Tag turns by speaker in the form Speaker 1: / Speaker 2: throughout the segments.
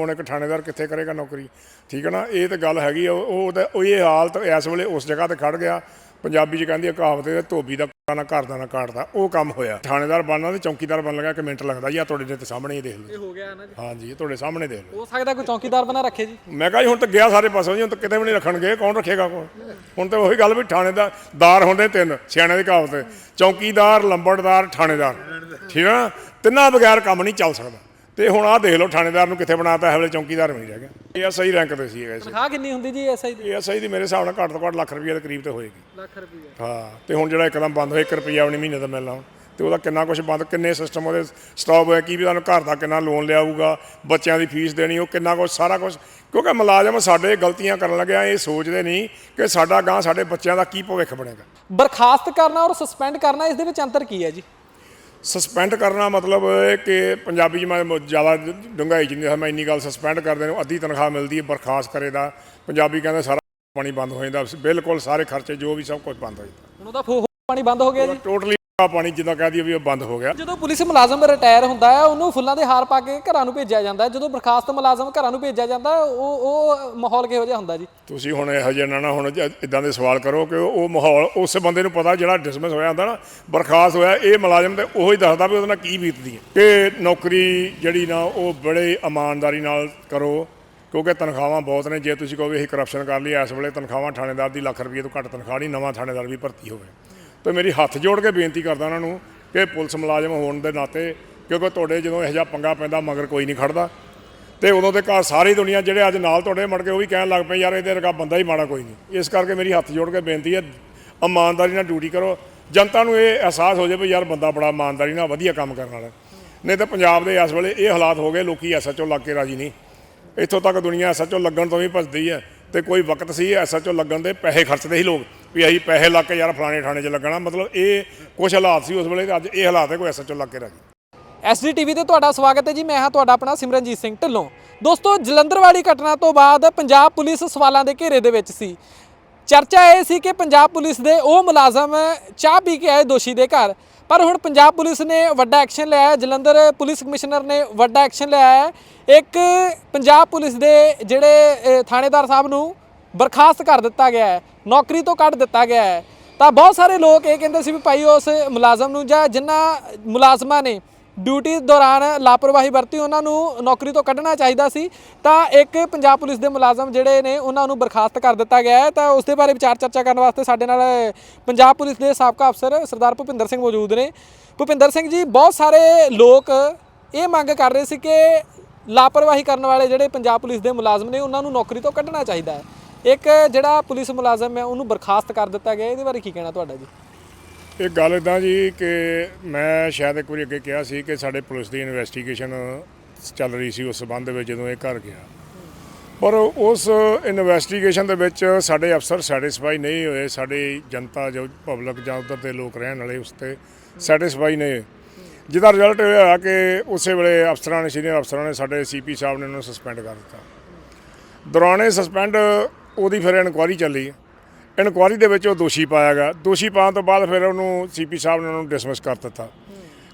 Speaker 1: ਹੁਣ ਇੱਕ ਥਾਣੇਦਾਰ ਕਿੱਥੇ ਕਰੇਗਾ ਨੌਕਰੀ? ਠੀਕ ਹੈ ਨਾ? ਇਹ ਤਾਂ ਗੱਲ ਹੈਗੀ ਆ ਉਹ ਉਹ ਇਹ ਹਾਲਤ ਇਸ ਵੇਲੇ ਉਸ ਜਗ੍ਹਾ ਤੇ ਖੜ ਗਿਆ। ਪੰਜਾਬੀ 'ਚ ਕਹਿੰਦੀ ਆ ਕਹਾਵਤ ਹੈ ਧੋਬੀ ਦਾ ਕੁੱਤਾ ਨਾ ਘਰ ਦਾ ਨਾ ਕਾਟਦਾ ਉਹ ਕੰਮ ਹੋਇਆ। ਥਾਣੇਦਾਰ ਬਣਨਾ ਤੇ ਚੌਕੀਦਾਰ ਬਣ ਲੱਗਾ ਇੱਕ ਮਿੰਟ ਲੱਗਦਾ ਜੀ ਆ ਤੁਹਾਡੇ ਦੇ ਸਾਹਮਣੇ ਹੀ ਦੇਖ ਲਓ।
Speaker 2: ਇਹ ਹੋ ਗਿਆ ਨਾ ਜੀ।
Speaker 1: ਹਾਂਜੀ ਇਹ ਤੁਹਾਡੇ ਸਾਹਮਣੇ ਦੇਖ ਲਓ।
Speaker 2: ਹੋ ਸਕਦਾ ਕੋਈ ਚੌਕੀਦਾਰ ਬਣਾ ਰੱਖੇ ਜੀ।
Speaker 1: ਮੈਂ ਕਹਾਂ ਜੀ ਹੁਣ ਤਾਂ ਗਿਆ ਸਾਰੇ ਪਾਸੋਂ ਜੀ ਹੁਣ ਤਾਂ ਕਿਤੇ ਵੀ ਨਹੀਂ ਰੱਖਣਗੇ ਕੌਣ ਰੱਖੇਗਾ ਕੋਣ? ਹੁਣ ਤਾਂ ਉਹੀ ਗੱਲ ਵੀ ਥਾਣੇਦਾਰ ਦਾਰ ਹੁੰਦੇ ਤਿੰਨ ਸਿਆਣਿਆਂ ਦੀ ਕਹਾਵਤ ਹੈ। ਚੌਕੀਦਾਰ ਲੰਬੜਦਾਰ ਥਾਣੇਦਾਰ। ਠੀਕ ਨਾ? ਤਿੰਨਾਂ ਬਗੈਰ ਕੰਮ ਨਹੀਂ ਚੱਲ ਸਕਦਾ। ਤੇ ਹੁਣ ਆਹ ਦੇਖ ਲਓ ਥਾਣੇਦਾਰ ਨੂੰ ਕਿੱਥੇ ਬਣਾਤਾ ਹੈ ਵੇਲੇ ਚੌਕੀਦਾਰ ਵੀ ਨਹੀਂ ਰਹਿ ਗਿਆ ਇਹ ਸਹੀ ਰੈਂਕ ਤੇ ਸੀ ਇਹ
Speaker 2: ਤਨਖਾਹ ਕਿੰਨੀ ਹੁੰਦੀ ਜੀ ਐਸਆਈ ਦੀ?
Speaker 1: ਸਹੀ ਦੀ ਮੇਰੇ ਹਿਸਾਬ ਨਾਲ ਘੱਟ ਤੋਂ ਘੱਟ ਲੱਖ ਰੁਪਏ ਦੇ ਕਰੀਬ ਤੇ ਹੋਏਗੀ।
Speaker 2: ਲੱਖ ਰੁਪਏ
Speaker 1: ਹਾਂ ਤੇ ਹੁਣ ਜਿਹੜਾ ਇੱਕਦਮ ਬੰਦ ਹੋਇਆ 1 ਰੁਪਿਆ ਵੀ ਨਹੀਂ ਮਹੀਨੇ ਦਾ ਮਿਲਣਾ ਹੁਣ। ਤੇ ਉਹਦਾ ਕਿੰਨਾ ਕੁਝ ਬੰਦ ਕਿੰਨੇ ਸਿਸਟਮ ਉਹਦੇ ਸਟਾਪ ਹੋਇਆ ਕੀ ਵੀ ਤੁਹਾਨੂੰ ਘਰ ਦਾ ਕਿੰਨਾ ਲੋਨ ਲਿਆਊਗਾ ਬੱਚਿਆਂ ਦੀ ਫੀਸ ਦੇਣੀ ਉਹ ਕਿੰਨਾ ਕੁਝ ਸਾਰਾ ਕੁਝ ਕਿਉਂਕਿ ਮੁਲਾਜ਼ਮ ਸਾਡੇ ਗਲਤੀਆਂ ਕਰਨ ਲੱਗਿਆ ਇਹ ਸੋਚਦੇ ਨਹੀਂ ਕਿ ਸਾਡਾ ਗਾਂ ਸਾਡੇ ਬੱਚਿਆਂ ਦਾ ਕੀ ਭਵਿੱਖ ਬਣੇਗਾ।
Speaker 2: ਬਰਖਾਸਤ ਕਰਨਾ ਔਰ ਸਸਪੈਂਡ ਕਰਨਾ ਇਸ ਦੇ ਵਿੱਚ ਅੰਤਰ ਕੀ ਹੈ ਜੀ?
Speaker 1: ਸਸਪੈਂਡ ਕਰਨਾ ਮਤਲਬ ਇਹ ਕਿ ਪੰਜਾਬੀ 'ਚ ਮੈਂ ਮ- ਜ਼ਿਆਦਾ ਨਹੀਂ ਦੱਸਿਆ, ਮੈਂ ਇੰਨੀ ਗੱਲ ਸਸਪੈਂਡ ਕਰਦੇ ਨੂੰ ਅੱਧੀ ਤਨਖਾਹ ਮਿਲਦੀ ਹੈ ਬਰਖਾਸਤ ਕਰੇ ਦਾ। ਪੰਜਾਬੀ ਕਹਿੰਦੇ ਸਾਰਾ ਪਾਣੀ ਬੰਦ ਹੋ ਜਾਂਦਾ ਬਿਲਕੁਲ ਸਾਰੇ ਖਰਚੇ ਜੋ ਵੀ ਸਭ ਕੁਝ ਬੰਦ ਹੋ ਜਾਂਦਾ।
Speaker 2: ਹੁਣ ਉਹਦਾ ਫੋ ਪਾਣੀ ਬੰਦ ਹੋ ਗਿਆ ਜੀ।
Speaker 1: ਟੋਟਲੀ ਪਾਣੀ ਜਿੱਦਾਂ ਕਹਿ ਦਈਏ ਵੀ ਉਹ ਬੰਦ ਹੋ ਗਿਆ।
Speaker 2: ਜਦੋਂ ਪੁਲਿਸ ਮੁਲਾਜ਼ਮ ਰਿਟਾਇਰ ਹੁੰਦਾ ਹੈ ਉਹਨੂੰ ਫੁੱਲਾਂ ਦੇ ਹਾਰ ਪਾ ਕੇ ਘਰਾਂ ਨੂੰ ਭੇਜਿਆ ਜਾਂਦਾ ਹੈ। ਜਦੋਂ ਬਰਖਾਸਤ ਮੁਲਾਜ਼ਮ ਘਰਾਂ ਨੂੰ ਭੇਜਿਆ ਜਾਂਦਾ ਹੈ, ਉਹ ਉਹ ਮਾਹੌਲ ਕਿਹੋ ਜਿਹਾ ਹੁੰਦਾ ਜੀ?
Speaker 1: ਤੁਸੀਂ ਹੁਣ ਇਹੋ ਜਿਹੇ ਨਾ ਨਾ ਹੁਣ ਇਦਾਂ ਦੇ ਸਵਾਲ ਕਰੋ ਕਿ ਉਹ ਮਾਹੌਲ ਉਸ ਬੰਦੇ ਨੂੰ ਪਤਾ ਜਿਹੜਾ ਡਿਸਮਿਸ ਹੋਇਆ ਹੁੰਦਾ ਨਾ ਬਰਖਾਸਤ ਹੋਇਆ ਇਹ ਮੁਲਾਜ਼ਮ ਤੇ ਉਹੀ ਦੱਸਦਾ ਵੀ ਉਹਦੇ ਨਾਲ ਕੀ ਬੀਤਦੀ ਹੈ। ਕਿ ਨੌਕਰੀ ਜਿਹੜੀ ਨਾ ਉਹ ਬੜੇ ਇਮਾਨਦਾਰੀ ਨਾਲ ਕਰੋ ਕਿਉਂਕਿ ਤਨਖਾਹਾਂ ਬਹੁਤ ਨੇ। ਜੇ ਤੁਸੀਂ ਕਹੋ ਵੀ ਅਸੀਂ ਕਰਪਸ਼ਨ ਕਰ ਲਈ ਇਸ ਵੇਲੇ ਤਨਖਾਹਾਂ ਥਾਣੇਦਾਰ ਦੀ ਲੱਖ ਰੁਪਏ ਤੋਂ ਘੱਟ ਤਨਖਾਹ ਨਹੀਂ ਨਵਾਂ ਥਾਣੇਦਾਰ ਵੀ ਭਰਤੀ ਹੋਵੇ ਤੇ ਮੇਰੀ ਹੱਥ ਜੋੜ ਕੇ ਬੇਨਤੀ ਕਰਦਾ ਉਹਨਾਂ ਨੂੰ ਕਿ ਪੁਲਿਸ ਮੁਲਾਜ਼ਮ ਹੋਣ ਦੇ ਨਾਤੇ, ਕਿਉਂਕਿ ਤੁਹਾਡੇ ਜਦੋਂ ਇਹੋ ਜਿਹਾ ਪੰਗਾ ਪੈਂਦਾ, ਮਗਰ ਕੋਈ ਨਹੀਂ ਖੜਦਾ। ਤੇ ਉਦੋਂ ਤੇ ਘਰ ਸਾਰੀ ਦੁਨੀਆ ਜਿਹੜੇ ਅੱਜ ਨਾਲ ਤੁਹਾਡੇ ਮੜ ਕੇ ਉਹ ਵੀ ਕਹਿਣ ਲੱਗ ਪਏ, ਯਾਰ, ਇਹਦੇ ਵਰਗਾ ਬੰਦਾ ਹੀ ਮਾੜਾ ਕੋਈ ਨਹੀਂ। ਇਸ ਕਰਕੇ ਮੇਰੀ ਹੱਥ ਜੋੜ ਕੇ ਬੇਨਤੀ ਹੈ, ਇਮਾਨਦਾਰੀ ਨਾਲ ਡਿਊਟੀ ਕਰੋ। ਜਨਤਾ ਨੂੰ ਇਹ ਅਹਿਸਾਸ ਹੋ ਜਾਵੇ ਵੀ ਯਾਰ, ਬੰਦਾ ਬੜਾ ਇਮਾਨਦਾਰੀ ਨਾਲ ਵਧੀਆ ਕੰਮ ਕਰਨ ਵਾਲਾ ਨਹੀਂ ਤਾਂ ਪੰਜਾਬ ਦੇ ਇਸ ਵੇਲੇ ਇਹ ਹਾਲਾਤ ਹੋ ਗਏ, ਲੋਕੀ ਐਸਐਚਓ ਲੱਗ ਕੇ ਰਾਜੀ ਨਹੀਂ। ਇੱਥੋਂ ਤੱਕ ਦੁਨੀਆ ਐਸਐਚਓ ਲੱਗਣ ਤੋਂ ਵੀ ਭੱਜਦੀ ਹੈ ਤੇ ਕੋਈ ਵਕਤ ਸੀ ਐਸਐਚਓ ਲੱਗਣ ਦੇ ਪੈਸੇ ਖਰਚਦੇ ਸੀ ਲੋਕ। ਵੀ ਅਸੀਂ ਪੈਸੇ ਲੱਗ ਕੇ ਯਾਰ ਫਲਾਣੇ ਥਾਣੇ 'ਚ ਲੱਗਣਾ। ਮਤਲਬ ਇਹ ਕੁਝ ਹਾਲਾਤ ਸੀ ਉਸ ਵੇਲੇ ਤੇ ਅੱਜ ਇਹ ਹਾਲਾਤ ਹੈ, ਕੋਈ ਐਸਐਚਓ ਲੱਗ ਕੇ ਰਾਜੀ
Speaker 2: ਐਸਡੀਟੀਵੀ ਤੇ ਤੁਹਾਡਾ ਸਵਾਗਤ ਹੈ ਜੀ। ਮੈਂ ਹਾਂ ਤੁਹਾਡਾ ਆਪਣਾ ਸਿਮਰਨਜੀਤ ਸਿੰਘ ਢਿੱਲੋਂ। ਦੋਸਤੋ ਜਲੰਧਰ ਵਾਲੀ ਘਟਨਾ ਤੋਂ ਬਾਅਦ ਪੰਜਾਬ ਪੁਲਿਸ ਸਵਾਲਾਂ ਦੇ ਘੇਰੇ ਦੇ ਵਿੱਚ ਸੀ। ਚਰਚਾ ਇਹ ਸੀ ਕਿ ਪੰਜਾਬ ਪੁਲਿਸ ਦੇ ਉਹ ਮੁਲਾਜ਼ਮ ਚਾਹ ਪੀ ਕੇ ਆਏ ਦੋਸ਼ੀ ਦੇ ਘਰ। ਪਰ ਹੁਣ ਪੰਜਾਬ ਪੁਲਿਸ ਨੇ ਵੱਡਾ ਐਕਸ਼ਨ ਲਿਆ ਹੈ। ਜਲੰਧਰ ਪੁਲਿਸ ਕਮਿਸ਼ਨਰ ਨੇ ਵੱਡਾ ਐਕਸ਼ਨ ਲਿਆ ਹੈ। ਇੱਕ ਪੰਜਾਬ ਪੁਲਿਸ ਦੇ ਜਿਹੜੇ ਥਾਣੇਦਾਰ ਸਾਹਿਬ ਨੂੰ ਬਰਖਾਸਤ ਕਰ ਦਿੱਤਾ ਗਿਆ ਹੈ, ਨੌਕਰੀ ਤੋਂ ਕੱਢ ਦਿੱਤਾ ਗਿਆ ਹੈ। ਤਾਂ ਬਹੁਤ ਸਾਰੇ ਲੋਕ ਇਹ ਕਹਿੰਦੇ ਸੀ ਵੀ ਭਾਈ ਉਸ ਮੁਲਾਜ਼ਮ ਨੂੰ ਜਾਂ ਜਿਨ੍ਹਾਂ ਮੁਲਾਜ਼ਮਾਂ ਨੇ ਡਿਊਟੀ ਦੌਰਾਨ ਲਾਪਰਵਾਹੀ ਵਰਤੀ, ਉਹਨਾਂ ਨੂੰ ਨੌਕਰੀ ਤੋਂ ਕੱਢਣਾ ਚਾਹੀਦਾ ਸੀ। ਤਾਂ ਇੱਕ ਪੰਜਾਬ ਪੁਲਿਸ ਦੇ ਮੁਲਾਜ਼ਮ ਜਿਹੜੇ ਨੇ, ਉਹਨਾਂ ਨੂੰ ਬਰਖਾਸਤ ਕਰ ਦਿੱਤਾ ਗਿਆ ਹੈ। ਤਾਂ ਉਸ ਦੇ ਬਾਰੇ ਵਿਚਾਰ ਚਰਚਾ ਕਰਨ ਵਾਸਤੇ ਸਾਡੇ ਨਾਲ ਪੰਜਾਬ ਪੁਲਿਸ ਦੇ ਸਾਬਕਾ ਅਫਸਰ ਸਰਦਾਰ ਭੁਪਿੰਦਰ ਸਿੰਘ ਮੌਜੂਦ ਨੇ। ਭੁਪਿੰਦਰ ਸਿੰਘ ਜੀ, ਬਹੁਤ ਸਾਰੇ ਲੋਕ ਇਹ ਮੰਗ ਕਰ ਰਹੇ ਸੀ ਕਿ ਲਾਪਰਵਾਹੀ ਕਰਨ ਵਾਲੇ ਜਿਹੜੇ ਪੰਜਾਬ ਪੁਲਿਸ ਦੇ ਮੁਲਾਜ਼ਮ ਨੇ, ਉਹਨਾਂ ਨੂੰ ਨੌਕਰੀ ਤੋਂ ਕੱਢਣਾ ਚਾਹੀਦਾ ਹੈ। ਇੱਕ ਜਿਹੜਾ ਪੁਲਿਸ ਮੁਲਾਜ਼ਮ ਹੈ, ਉਹਨੂੰ ਬਰਖਾਸਤ ਕਰ ਦਿੱਤਾ ਗਿਆ, ਇਹਦੇ ਬਾਰੇ ਕੀ ਕਹਿਣਾ ਤੁਹਾਡਾ ਜੀ?
Speaker 1: ਇਹ ਗੱਲ ਇਦਾਂ ਜੀ ਕਿ ਮੈਂ ਸ਼ਾਇਦ ਇੱਕ ਵਾਰੀ ਅੱਗੇ ਕਿਹਾ ਸੀ ਕਿ ਸਾਡੇ ਪੁਲਿਸ ਦੀ ਇਨਵੈਸਟੀਗੇਸ਼ਨ ਚੱਲ ਰਹੀ ਸੀ, ਉਸ ਸੰਬੰਧ ਵਿੱਚ ਜਦੋਂ ਇਹ ਘਰ ਗਿਆ। ਪਰ ਉਸ ਇਨਵੈਸਟੀਗੇਸ਼ਨ ਦੇ ਵਿੱਚ ਸਾਡੇ ਅਫਸਰ ਸੈਟੀਸਫਾਈ ਨਹੀਂ ਹੋਏ, ਸਾਡੀ ਜਨਤਾ ਜੋ ਪਬਲਿਕ ਜਾਂ ਉਧਰ ਦੇ ਲੋਕ ਰਹਿਣ ਵਾਲੇ ਉਸ ਤੇ ਸੈਟੀਸਫਾਈ ਨਹੀਂ ਜਿਹਦਾ ਰਿਜ਼ਲਟ ਇਹ ਹੋਇਆ ਕਿ ਉਸੇ ਵੇਲੇ ਅਫਸਰਾਂ ਨੇ ਸੀਨੀਅਰ ਅਫਸਰਾਂ ਨੇ ਸਾਡੇ ਸੀਪੀ ਸਾਹਿਬ ਨੇ ਉਹਨੂੰ ਸਸਪੈਂਡ ਕਰ ਦਿੱਤਾ। ਦੌਰਾਨੇ ਸਸਪੈਂਡ ਉਹਦੀ ਫਿਰ ਇਨਕੁਆਰੀ ਚੱਲੀ। ਇਨਕੁਆਰੀ ਦੇ ਵਿੱਚ ਉਹ ਦੋਸ਼ੀ ਪਾਇਆ ਗਿਆ। ਦੋਸ਼ੀ ਪਾਉਣ ਤੋਂ ਬਾਅਦ ਫਿਰ ਉਹਨੂੰ ਸੀਪੀ ਸਾਹਿਬ ਨੇ ਉਹਨੂੰ ਡਿਸਮਿਸ ਕਰ ਦਿੱਤਾ।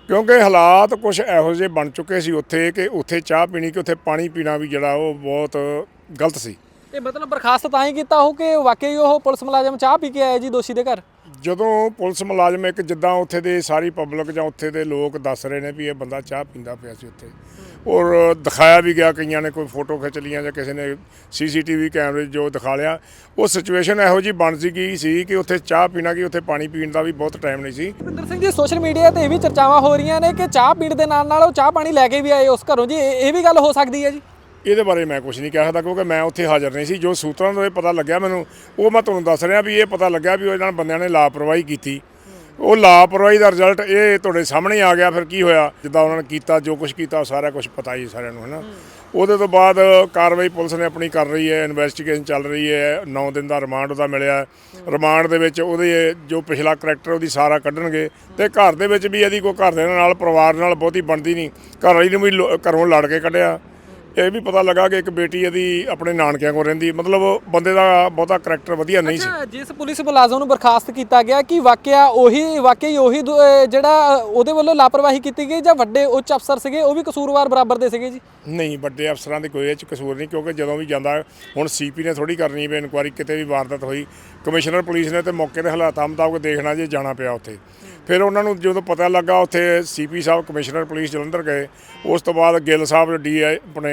Speaker 1: ਕਿਉਂਕਿ ਹਾਲਾਤ ਕੁਝ ਇਹੋ ਜਿਹੇ ਬਣ ਚੁੱਕੇ ਸੀ ਉੱਥੇ ਕਿ ਉੱਥੇ ਚਾਹ ਪੀਣੀ ਕਿ ਉੱਥੇ ਪਾਣੀ ਪੀਣਾ ਵੀ ਜਿਹੜਾ ਉਹ ਬਹੁਤ ਗਲਤ ਸੀ।
Speaker 2: ਇਹ ਮਤਲਬ ਬਰਖਾਸਤ ਤਾਂ ਹੀ ਕੀਤਾ ਹੋ ਕਿ ਵਾਕਈ ਉਹ ਪੁਲਿਸ ਮੁਲਾਜ਼ਮ ਚਾਹ ਪੀ ਕੇ ਆਇਆ ਜੀ ਦੋਸ਼ੀ ਦੇ ਘਰ?
Speaker 1: ਜਦੋਂ ਪੁਲਿਸ ਮੁਲਾਜ਼ਮ ਇੱਕ ਜਿੱਦਾਂ ਉੱਥੇ ਦੇ ਸਾਰੀ ਪਬਲਿਕ ਜਾਂ ਉੱਥੇ ਦੇ ਲੋਕ ਦੱਸ ਰਹੇ ਨੇ ਵੀ ਇਹ ਬੰਦਾ ਚਾਹ ਪੀਂਦਾ ਪਿਆ ਸੀ ਉੱਥੇ, ਔਰ ਦਿਖਾਇਆ ਵੀ ਗਿਆ ਕਈਆਂ ਨੇ ਕੋਈ ਫੋਟੋ ਖਿੱਚ ਲਈਆਂ ਜਾਂ ਕਿਸੇ ਨੇ ਸੀਸੀਟੀਵੀ ਕੈਮਰੇ ਜੋ ਦਿਖਾ ਲਿਆ। ਉਹ ਸਿਚੁਏਸ਼ਨ ਇਹੋ ਜੀ ਬਣ ਸੀ ਗਈ ਸੀ ਕਿ ਉੱਥੇ ਚਾਹ ਪੀਣਾ ਕਿ ਉੱਥੇ ਪਾਣੀ ਪੀਣ ਦਾ ਵੀ ਬਹੁਤ ਟਾਈਮ ਨਹੀਂ ਸੀ।
Speaker 2: ਭਿੰਦਰ ਸਿੰਘ ਜੀ, ਸੋਸ਼ਲ ਮੀਡੀਆ ਤੇ ਇਹ ਵੀ ਚਰਚਾਵਾਂ ਹੋ ਰਹੀਆਂ ਨੇ ਕਿ ਚਾਹ ਪੀਣ ਦੇ ਨਾਲ ਨਾਲ ਉਹ ਚਾਹ ਪਾਣੀ ਲੈ ਕੇ ਵੀ ਆਏ ਉਸ ਘਰੋਂ ਜੀ। ਇਹ ਇਹ ਵੀ ਗੱਲ ਹੋ ਸਕਦੀ ਹੈ ਜੀ।
Speaker 1: ਇਹਦੇ ਬਾਰੇ ਮੈਂ ਕੁਝ ਨਹੀਂ ਕਹਿ ਸਕਦਾ ਕਿਉਂਕਿ ਮੈਂ ਉੱਥੇ ਹਾਜ਼ਰ ਨਹੀਂ ਸੀ। ਜੋ ਸੂਤਰਾਂ ਤੋਂ ਇਹ ਪਤਾ ਲੱਗਿਆ ਮੈਨੂੰ, ਉਹ ਮੈਂ ਤੁਹਾਨੂੰ ਦੱਸ ਰਿਹਾ ਵੀ ਇਹ ਪਤਾ ਲੱਗਿਆ ਵੀ ਉਹਨਾਂ ਬੰਦਿਆਂ ਨੇ ਲਾਪਰਵਾਹੀ ਕੀਤੀ। ਉਹ ਲਾਪਰਵਾਹੀ ਦਾ ਰਿਜ਼ਲਟ ਇਹ ਤੁਹਾਡੇ ਸਾਹਮਣੇ ਆ ਗਿਆ, ਫਿਰ ਕੀ ਹੋਇਆ? ਜਿੱਦਾਂ ਉਹਨਾਂ ਨੇ ਕੀਤਾ, ਜੋ ਕੁਝ ਕੀਤਾ ਸਾਰਾ ਕੁਝ ਪਤਾ ਹੀ ਸਾਰਿਆਂ ਨੂੰ ਹੈ ਉਹਦੇ ਤੋਂ ਬਾਅਦ ਕਾਰਵਾਈ ਪੁਲਿਸ ਨੇ ਆਪਣੀ ਕਰ ਰਹੀ ਹੈ ਇਨਵੈਸਟੀਗੇਸ਼ਨ ਚੱਲ ਰਹੀ ਹੈ 9 ਦਿਨ ਦਾ ਰਿਮਾਂਡ ਉਹਦਾ ਮਿਲਿਆ। ਰਿਮਾਂਡ ਦੇ ਵਿੱਚ ਉਹਦੇ ਜੋ ਪਿਛਲਾ ਕਰੈਕਟਰ ਉਹਦੀ ਸਾਰਾ ਕੱਢਣਗੇ। ਤੇ ਘਰ ਦੇ ਵਿੱਚ ਵੀ ਇਹਦੀ ਕੋਈ ਘਰ ਦੇ ਨਾਲ, ਪਰਿਵਾਰ ਨਾਲ ਬਹੁਤੀ ਬਣਦੀ ਨਹੀਂ। ਘਰ ਵਾਲੀ ਨੂੰ ਵੀ ਲੋ- ਘਰੋਂ ਲੜ ਕੇ ਕੱਢਿਆ। ਇਹ ਵੀ ਪਤਾ ਲੱਗਾ ਕਿ ਇੱਕ ਬੇਟੀ ਇਹਦੀ ਆਪਣੇ ਨਾਨਕਿਆਂ ਕੋਲ ਰਹਿੰਦੀ, ਮਤਲਬ ਬੰਦੇ ਦਾ ਬਹੁਤਾ ਕਰੈਕਟਰ ਵਧੀਆ ਨਹੀਂ ਸੀ।
Speaker 2: ਅੱਛਾ, ਜਿਸ ਪੁਲਿਸ ਮੁਲਾਜ਼ਮ ਨੂੰ ਬਰਖਾਸਤ ਕੀਤਾ ਗਿਆ ਕਿ ਵਾਕਿਆ ਉਹੀ ਵਾਕਈ ਉਹੀ ਦੁ- ਅਹ ਜਿਹੜਾ ਉਹਦੇ ਵੱਲੋਂ ਲਾਪਰਵਾਹੀ ਕੀਤੀ ਗਈ ਜਾਂ ਵੱਡੇ ਉੱਚ ਅਫਸਰ ਸੀਗੇ, ਉਹ ਵੀ ਕਸੂਰਵਾਰ ਬਰਾਬਰ ਦੇ ਸੀਗੇ ਜੀ?
Speaker 1: ਨਹੀਂ ਵੱਡੇ ਅਫਸਰਾਂ ਦੀ ਕੋਈ ਇਹ ਚ ਕਸੂਰ ਨਹੀਂ, ਕਿਉਂਕਿ ਜਦੋਂ ਵੀ ਜਾਂਦਾ, ਹੁਣ ਸੀਪੀ ਨੇ ਥੋੜੀ ਕਰਨੀ ਵੀ, ਇਨਕੁਆਰੀ ਕਿਤੇ ਵੀ ਵਾਰਦਾਤ ਹੋਈ, ਕਮਿਸ਼ਨਰ ਪੁਲਿਸ ਨੇ ਤੇ ਮੌਕੇ ਦੇ ਹਾਲਾਤਾਂ ਮੁਤਾਬਕ ਦੇਖਣਾ ਜੇ ਜਾਣਾ ਪਿਆ ਉੱਥੇ। ਫਿਰ ਉਹਨਾਂ ਨੂੰ ਜਦੋਂ ਪਤਾ ਲੱਗਾ ਉੱਥੇ ਸੀਪੀ ਸਾਹਿਬ, ਕਮਿਸ਼ਨਰ ਪੁਲਿਸ ਜਲੰਧਰ ਗਏ, ਉਸ ਤੋਂ ਬਾਅਦ ਗਿੱਲ ਸਾਹਿਬ ਡੀ ਆਪਣੇ